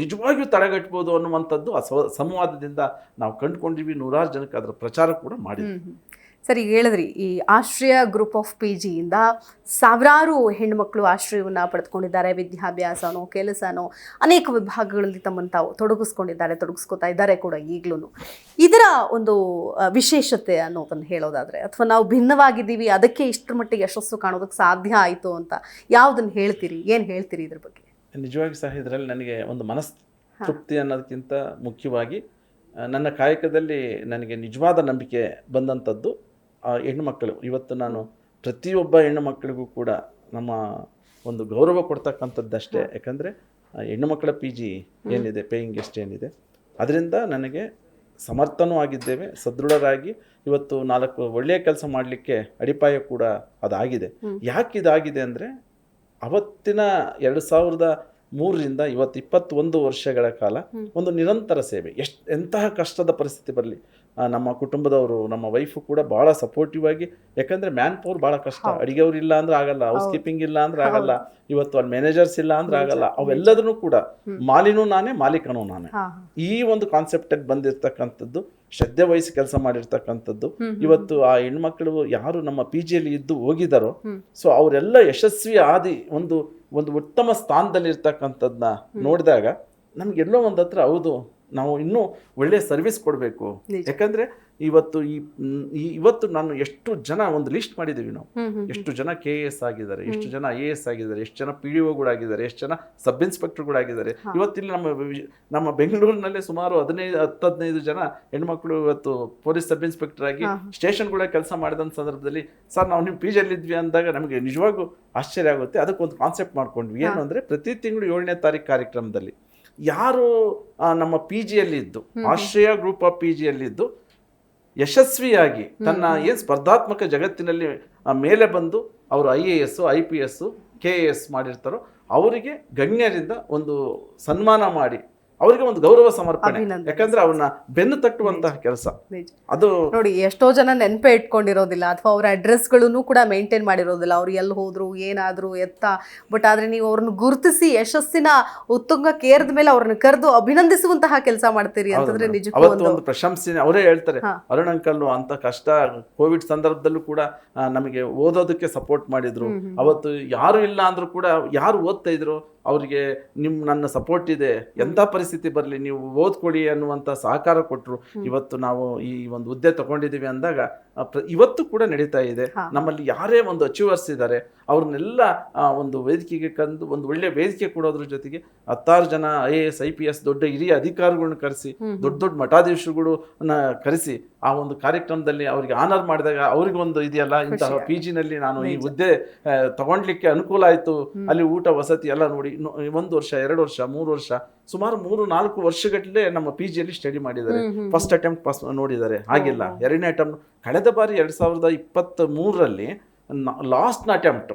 S2: ನಿಜವಾಗಿಯೂ ತಡೆಗಟ್ಬೋದು ಅನ್ನುವಂಥದ್ದು ಆ ಸಂವಾದದಿಂದ ನಾವು ಕಂಡುಕೊಂಡಿವಿ. ನೂರಾರು ಜನಕ್ಕೆ ಅದರ ಪ್ರಚಾರ ಕೂಡ ಮಾಡಿದ್ವಿ.
S1: ಸರಿ ಹೇಳಿದ್ರಿ ಈ ಆಶ್ರಯ ಗ್ರೂಪ್ ಆಫ್ ಪಿ ಜಿಯಿಂದ ಸಾವಿರಾರು ಹೆಣ್ಮಕ್ಳು ಆಶ್ರಯವನ್ನು ಪಡೆದುಕೊಂಡಿದ್ದಾರೆ. ವಿದ್ಯಾಭ್ಯಾಸನೋ ಕೆಲಸನೋ ಅನೇಕ ವಿಭಾಗಗಳಲ್ಲಿ ತಮ್ಮನ್ನು ತಾವು ತೊಡಗಿಸ್ಕೊಂಡಿದ್ದಾರೆ ತೊಡಗಿಸ್ಕೊತಾ ಇದ್ದಾರೆ ಕೂಡ ಈಗಲೂ ಇದರ ಒಂದು ವಿಶೇಷತೆ ಅನ್ನೋದನ್ನು ಹೇಳೋದಾದರೆ ಅಥವಾ ನಾವು ಭಿನ್ನವಾಗಿದ್ದೀವಿ ಅದಕ್ಕೆ ಇಷ್ಟರ ಮಟ್ಟಿಗೆ ಯಶಸ್ಸು ಕಾಣೋದಕ್ಕೆ ಸಾಧ್ಯ ಆಯಿತು ಅಂತ ಯಾವುದನ್ನು ಹೇಳ್ತೀರಿ? ಏನು ಹೇಳ್ತೀರಿ ಇದ್ರ ಬಗ್ಗೆ?
S2: ನಿಜವಾಗಿ ಸಹ ಇದರಲ್ಲಿ ನನಗೆ ಒಂದು ಮನಸ್ ತೃಪ್ತಿ ಅನ್ನೋದಕ್ಕಿಂತ ಮುಖ್ಯವಾಗಿ ನನ್ನ ಕಾಯಕದಲ್ಲಿ ನನಗೆ ನಿಜವಾದ ನಂಬಿಕೆ ಬಂದಂಥದ್ದು ಹೆಣ್ಣುಮಕ್ಕಳು ಇವತ್ತು ನಾನು ಪ್ರತಿಯೊಬ್ಬ ಹೆಣ್ಣು ಮಕ್ಕಳಿಗೂ ಕೂಡ ನಮ್ಮ ಒಂದು ಗೌರವ ಕೊಡ್ತಕ್ಕಂಥದ್ದಷ್ಟೇ ಯಾಕಂದರೆ ಹೆಣ್ಣು ಮಕ್ಕಳ ಪಿ ಜಿ ಏನಿದೆ ಪೇಯಿಂಗ್ ಗೆಸ್ಟ್ ಏನಿದೆ. ಅದರಿಂದ ನನಗೆ ಸಮರ್ಥನೂ ಆಗಿದ್ದೇವೆ ಸದೃಢರಾಗಿ ಇವತ್ತು ನಾಲ್ಕು ಒಳ್ಳೆಯ ಕೆಲಸ ಮಾಡಲಿಕ್ಕೆ ಅಡಿಪಾಯ ಕೂಡ ಅದಾಗಿದೆ. ಯಾಕೆ ಇದಾಗಿದೆ ಅಂದರೆ ಅವತ್ತಿನ ಎರಡು ಸಾವಿರದ ಮೂರರಿಂದ ಇವತ್ತು ಇಪ್ಪತ್ತೊಂದು ವರ್ಷಗಳ ಕಾಲ ಒಂದು ನಿರಂತರ ಸೇವೆ. ಎಷ್ಟು ಎಂತಹ ಕಷ್ಟದ ಪರಿಸ್ಥಿತಿ ಬರಲಿ. ನಮ್ಮ ಕುಟುಂಬದವರು ನಮ್ಮ ವೈಫು ಕೂಡ ಭಾಳ ಸಪೋರ್ಟಿವ್ ಆಗಿ ಯಾಕಂದ್ರೆ ಮ್ಯಾನ್ ಪವರ್ ಭಾಳ ಕಷ್ಟ. ಅಡಿಗೆವ್ರು ಇಲ್ಲ ಅಂದ್ರೆ ಆಗಲ್ಲ ಹೌಸ್ ಕೀಪಿಂಗ್ ಇಲ್ಲ ಅಂದ್ರೆ ಆಗಲ್ಲ ಇವತ್ತು ಅಲ್ಲಿ ಮ್ಯಾನೇಜರ್ಸ್ ಇಲ್ಲ ಅಂದ್ರೆ ಆಗಲ್ಲ. ಅವೆಲ್ಲದನ್ನು ಕೂಡ ಮಾಲಿನೂ ನಾನೇ ಮಾಲೀಕನೂ ನಾನೇ. ಈ ಒಂದು ಕಾನ್ಸೆಪ್ಟಲ್ಲಿ ಬಂದಿರತಕ್ಕಂಥದ್ದು ಶ್ರದ್ಧೆ ವಹಿಸಿ ಕೆಲಸ ಮಾಡಿರ್ತಕ್ಕಂಥದ್ದು ಇವತ್ತು ಆ ಹೆಣ್ಮಕ್ಳು ಯಾರು ನಮ್ಮ ಪಿ ಜಿಯಲ್ಲಿ ಇದ್ದು ಹೋಗಿದಾರೋ ಸೊ ಅವರೆಲ್ಲ ಯಶಸ್ವಿ ಆದಿ ಒಂದು ಒಂದು ಉತ್ತಮ ಸ್ಥಾನದಲ್ಲಿ ಇರ್ತಕ್ಕಂಥದ್ದನ್ನ ನೋಡಿದಾಗ ನಮ್ಗೆ ಎಲ್ಲೋ ಒಂದತ್ರ ಹತ್ರ ಹೌದು ನಾವು ಇನ್ನೂ ಒಳ್ಳೆ ಸರ್ವಿಸ್ ಕೊಡಬೇಕು. ಯಾಕಂದರೆ ಇವತ್ತು ಈ ಇವತ್ತು ನಾನು ಎಷ್ಟು ಜನ ಒಂದು ಲಿಸ್ಟ್ ಮಾಡಿದ್ದೀವಿ ನಾವು. ಎಷ್ಟು ಜನ ಕೆ ಎಸ್ ಆಗಿದ್ದಾರೆ ಎಷ್ಟು ಜನ ಐ ಎ ಎಸ್ ಆಗಿದ್ದಾರೆ ಎಷ್ಟು ಜನ ಪಿ ಡಿ ಒಗಳಾಗಿದ್ದಾರೆ ಎಷ್ಟು ಜನ ಸಬ್ ಇನ್ಸ್ಪೆಕ್ಟರ್ಗಳಾಗಿದ್ದಾರೆ ಇವತ್ತಿಲ್ಲಿ ನಮ್ಮ ನಮ್ಮ ಬೆಂಗಳೂರಿನಲ್ಲೇ ಸುಮಾರು ಹದಿನೈದು ಹತ್ತು ಹದಿನೈದು ಜನ ಹೆಣ್ಮಕ್ಳು ಇವತ್ತು ಪೊಲೀಸ್ ಸಬ್ ಇನ್ಸ್ಪೆಕ್ಟರ್ ಆಗಿ ಸ್ಟೇಷನ್ಗಳ ಕೆಲಸ ಮಾಡಿದಂಥ ಸಂದರ್ಭದಲ್ಲಿ ಸರ್ ನಾವು ನಿಮ್ಮ ಪಿ ಇದ್ವಿ ಅಂದಾಗ ನಮಗೆ ನಿಜವಾಗೂ ಆಶ್ಚರ್ಯ ಆಗುತ್ತೆ. ಅದಕ್ಕೊಂದು ಕಾನ್ಸೆಪ್ಟ್ ಮಾಡ್ಕೊಂಡ್ವಿ. ಏನು ಅಂದರೆ ಪ್ರತಿ ತಿಂಗಳು ಏಳನೇ ತಾರೀಕು ಕಾರ್ಯಕ್ರಮದಲ್ಲಿ ಯಾರು ನಮ್ಮ ಪಿ ಜಿಯಲ್ಲಿದ್ದು ಆಶ್ರಯ ಗ್ರೂಪ್ ಆಫ್ ಪಿ ಜಿಯಲ್ಲಿದ್ದು ಯಶಸ್ವಿಯಾಗಿ ತನ್ನ ಏನು ಸ್ಪರ್ಧಾತ್ಮಕ ಜಗತ್ತಿನಲ್ಲಿ ಮೇಲೆ ಬಂದು ಅವರು I A S I P S K A S ಮಾಡಿರ್ತಾರೋ ಅವರಿಗೆ ಗಣ್ಯರಿಂದ ಒಂದು ಸನ್ಮಾನ ಮಾಡಿ ಅವರಿಗೆ ಒಂದು ಗೌರವ ಸಮರ್ಪಣೆ. ಯಾಕಂದ್ರೆ ಅವ್ರನ್ನ ಬೆನ್ನು ತಟ್ಟುವಂತಹ ಕೆಲಸ. ಅದು
S1: ನೋಡಿ ಎಷ್ಟೋ ಜನ ನೆನಪೇ ಇಟ್ಕೊಂಡಿರೋದಿಲ್ಲ ಅಥವಾ ಅವರ ಅಡ್ರೆಸ್ಗಳನ್ನು ಕೂಡ ಮೇಂಟೈನ್ ಮಾಡಿರೋದಿಲ್ಲ. ಅವ್ರು ಎಲ್ಲಿ ಹೋದ್ರು ಏನಾದ್ರು ಎತ್ತ. ಬಟ್ ಆದ್ರೆ ನೀವು ಅವ್ರನ್ನ ಗುರುತಿಸಿ ಯಶಸ್ಸಿನ ಉತ್ತುಂಗಕ್ಕೆ ಏರಿದ ಮೇಲೆ ಅವ್ರನ್ನ ಕರೆದು ಅಭಿನಂದಿಸುವಂತಹ ಕೆಲಸ ಮಾಡ್ತೀರಿ ಅಂತಂದ್ರೆ ನಿಜಕ್ಕೂ ಒಂದು
S2: ಪ್ರಶಂಸನೆ ಅವರೇ ಹೇಳ್ತಾರೆ. ಅರುಣ್ ಅಂಕಲ್ ಅಂತ ಕಷ್ಟ ಕೋವಿಡ್ ಸಂದರ್ಭದಲ್ಲೂ ಕೂಡ ನಮಗೆ ಓದೋದಕ್ಕೆ ಸಪೋರ್ಟ್ ಮಾಡಿದ್ರು. ಅವತ್ತು ಯಾರು ಇಲ್ಲ ಅಂದ್ರೂ ಕೂಡ ಯಾರು ಓದ್ತಾ ಇದ್ರು? ಅವರಿಗೆ ನಿಮ್ಮ ನನ್ನ ಸಪೋರ್ಟ್ ಇದೆ. ಎಂಥ ಪರಿಸ್ಥಿತಿ ಬರಲಿ ನೀವು ಓದ್ಕೊಳ್ಳಿ ಅನ್ನುವಂಥ ಸಹಕಾರ ಕೊಟ್ಟರು ಇವತ್ತು ನಾವು ಈ ಒಂದು ಹುದ್ದೆ ತಗೊಂಡಿದ್ದೀವಿ ಅಂದಾಗ ಇವತ್ತು ಕೂಡ ನಡೀತಾ ಇದೆ. ನಮ್ಮಲ್ಲಿ ಯಾರೇ ಒಂದು ಅಚೀವರ್ಸ್ ಇದ್ದಾರೆ ಅವ್ರನ್ನೆಲ್ಲ ಒಂದು ವೇದಿಕೆಗೆ ಕಂದು ಒಂದು ಒಳ್ಳೆ ವೇದಿಕೆ ಕೊಡೋದ್ರ ಜೊತೆಗೆ ಹತ್ತಾರು ಜನ I A S I P S ದೊಡ್ಡ ಹಿರಿಯ ಅಧಿಕಾರಿಗಳನ್ನ ಕರೆಸಿ ದೊಡ್ಡ ದೊಡ್ಡ ಮಠಾಧೀಶರುಗಳು ಕರೆಸಿ ಆ ಒಂದು ಕಾರ್ಯಕ್ರಮದಲ್ಲಿ ಅವರಿಗೆ ಆನರ್ ಮಾಡಿದಾಗ ಅವ್ರಿಗೊಂದು ಇದೆಯಲ್ಲ ಇಂತಹ ಪಿ ಜಿನಲ್ಲಿ ನಾನು ಈ ಹುದ್ದೆ ತಗೊಂಡ್ಲಿಕ್ಕೆ ಅನುಕೂಲ ಆಯಿತು. ಅಲ್ಲಿ ಊಟ ವಸತಿ ಎಲ್ಲ ನೋಡಿ ಒಂದು ವರ್ಷ ಎರಡು ವರ್ಷ ಮೂರು ವರ್ಷ ಸುಮಾರು ಮೂರು ನಾಲ್ಕು ವರ್ಷಗಟ್ಟಲೆ ನಮ್ಮ ಪಿ ಜಿಯಲ್ಲಿ ಸ್ಟಡಿ ಮಾಡಿದ್ದಾರೆ. ಫಸ್ಟ್ ಅಟೆಂಪ್ಟ್ ಪಾಸ್ ನೋಡಿದ್ದಾರೆ. ಹಾಗಿಲ್ಲ. ಎರಡನೇ ಅಟೆಂಪ್ಟ್ ಕಳೆದ ಬಾರಿ ಎರಡ್ ಸಾವಿರದ ಇಪ್ಪತ್ತ್ ಮೂರರಲ್ಲಿ ಲಾಸ್ಟ್ ಅಟೆಂಪ್ಟ್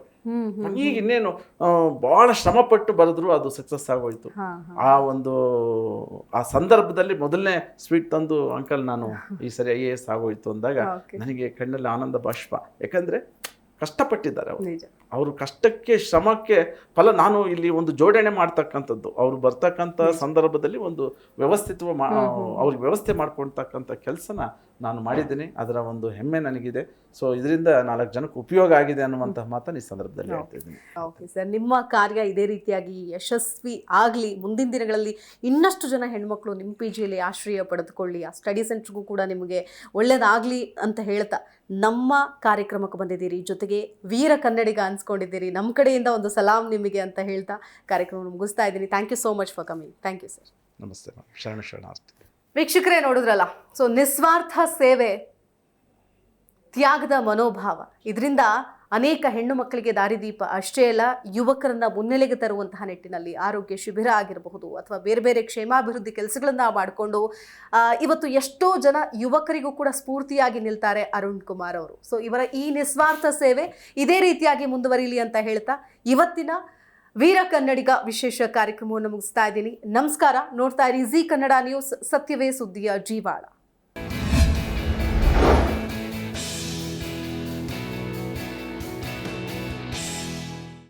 S2: ಈಗ ಇನ್ನೇನು ಬಹಳ ಶ್ರಮಪಟ್ಟು ಬರೆದ್ರು ಅದು ಸಕ್ಸಸ್ ಆಗೋಯ್ತು. ಆ ಒಂದು ಆ ಸಂದರ್ಭದಲ್ಲಿ ಮೊದಲನೇ ಸ್ವೀಟ್ ತಂದು ಅಂಕಲ್ ನಾನು ಈ ಸರಿ ಐ ಎ ಎಸ್ ಆಗೋಯ್ತು ಅಂದಾಗ ನನಗೆ ಕಣ್ಣಲ್ಲಿ ಆನಂದ ಬಾಷ್ಪ. ಯಾಕಂದ್ರೆ ಕಷ್ಟಪಟ್ಟಿದ್ದಾರೆ ಅವರು. ಅವರು ಕಷ್ಟಕ್ಕೆ ಶ್ರಮಕ್ಕೆ ಫಲ ನಾನು ಇಲ್ಲಿ ಒಂದು ಜೋಡಣೆ ಮಾಡ್ತಕ್ಕಂಥದ್ದು. ಅವ್ರು ಬರ್ತಕ್ಕಂಥ ಸಂದರ್ಭದಲ್ಲಿ ಒಂದು ವ್ಯವಸ್ಥಿತ ಅವ್ರಿಗೆ ವ್ಯವಸ್ಥೆ ಮಾಡ್ಕೊಳ್ತಕ್ಕಂಥ ಕೆಲಸನ ನಾನು ಮಾಡಿದ್ದೀನಿ ಅದರ ಒಂದು ಹೆಮ್ಮೆ ನನಗಿದೆ. ಸೊ ಇದರಿಂದ ನಾಲ್ಕು ಜನಕ್ಕೆ ಉಪಯೋಗ ಆಗಿದೆ ಅನ್ನುವಂತಹ ಮಾತನ್ನು ಈ ಸಂದರ್ಭದಲ್ಲಿ ಹೇಳ್ತಾ ಇದ್ದೀನಿ.
S1: ಓಕೆ ಸರ್ ನಿಮ್ಮ ಕಾರ್ಯ ಇದೇ ರೀತಿಯಾಗಿ ಯಶಸ್ವಿ ಆಗಲಿ. ಮುಂದಿನ ದಿನಗಳಲ್ಲಿ ಇನ್ನಷ್ಟು ಜನ ಹೆಣ್ಮಕ್ಳು ನಿಮ್ಮ ಪಿ ಜಿಯಲ್ಲಿ ಆಶ್ರಯ ಪಡೆದುಕೊಳ್ಳಿ. ಆ ಸ್ಟಡಿ ಸೆಂಟ್ರಿಗೂ ಕೂಡ ನಿಮಗೆ ಒಳ್ಳೇದಾಗಲಿ ಅಂತ ಹೇಳ್ತಾ ನಮ್ಮ ಕಾರ್ಯಕ್ರಮಕ್ಕೆ ಬಂದಿದ್ದೀರಿ. ಜೊತೆಗೆ ವೀರ ಕನ್ನಡಿಗ ಅನ್ಸ್ಕೊಂಡಿದ್ದೀರಿ. ನಮ್ಮ ಕಡೆಯಿಂದ ಒಂದು ಸಲಾಂ ನಿಮಗೆ ಅಂತ ಹೇಳ್ತಾ ಕಾರ್ಯಕ್ರಮ ಮುಗಿಸ್ತಾ ಇದ್ದೀನಿ. Thank you so much for coming thank you sir
S2: ನಮಸ್ತೆ ಶರಣ ಶರಣಾರ್ಥಿ
S1: ವೀಕ್ಷಕರೇ ನೋಡಿದ್ರಲ್ಲ? ಸೊ ನಿಸ್ವಾರ್ಥ ಸೇವೆ, ತ್ಯಾಗದ ಮನೋಭಾವ. ಇದರಿಂದ ಅನೇಕ ಹೆಣ್ಣು ಮಕ್ಕಳಿಗೆ ದಾರಿದೀಪ ಅಷ್ಟೇ ಅಲ್ಲ, ಯುವಕರನ್ನ ಮುನ್ನೆಲೆಗೆ ತರುವಂತಹ ನಿಟ್ಟಿನಲ್ಲಿ ಆರೋಗ್ಯ ಶಿಬಿರ ಆಗಿರಬಹುದು ಅಥವಾ ಬೇರೆ ಬೇರೆ ಕ್ಷೇಮಾಭಿವೃದ್ಧಿ ಕೆಲಸಗಳನ್ನ ಮಾಡಿಕೊಂಡು ಇವತ್ತು ಎಷ್ಟೋ ಜನ ಯುವಕರಿಗೂ ಕೂಡ ಸ್ಫೂರ್ತಿಯಾಗಿ ನಿಲ್ತಾರೆ ಅರುಣ್ ಕುಮಾರ್ ಅವರು. ಸೊ ಇವರ ಈ ನಿಸ್ವಾರ್ಥ ಸೇವೆ ಇದೇ ರೀತಿಯಾಗಿ ಮುಂದುವರಿಯಲಿ ಅಂತ ಹೇಳ್ತಾ, ಇವತ್ತಿನ ವೀರ ಕನ್ನಡಿಗ ವಿಶೇಷ ಕಾರ್ಯಕ್ರಮವನ್ನು ಮುಗಿಸ್ತಾ ಇದ್ದೀನಿ. ನಮಸ್ಕಾರ. ನೋಡ್ತಾ ಇರಿ ಜಿ ಕನ್ನಡ ನ್ಯೂಸ್, ಸತ್ಯವೇ ಸುದ್ದಿಯ ಜೀವಾಳ.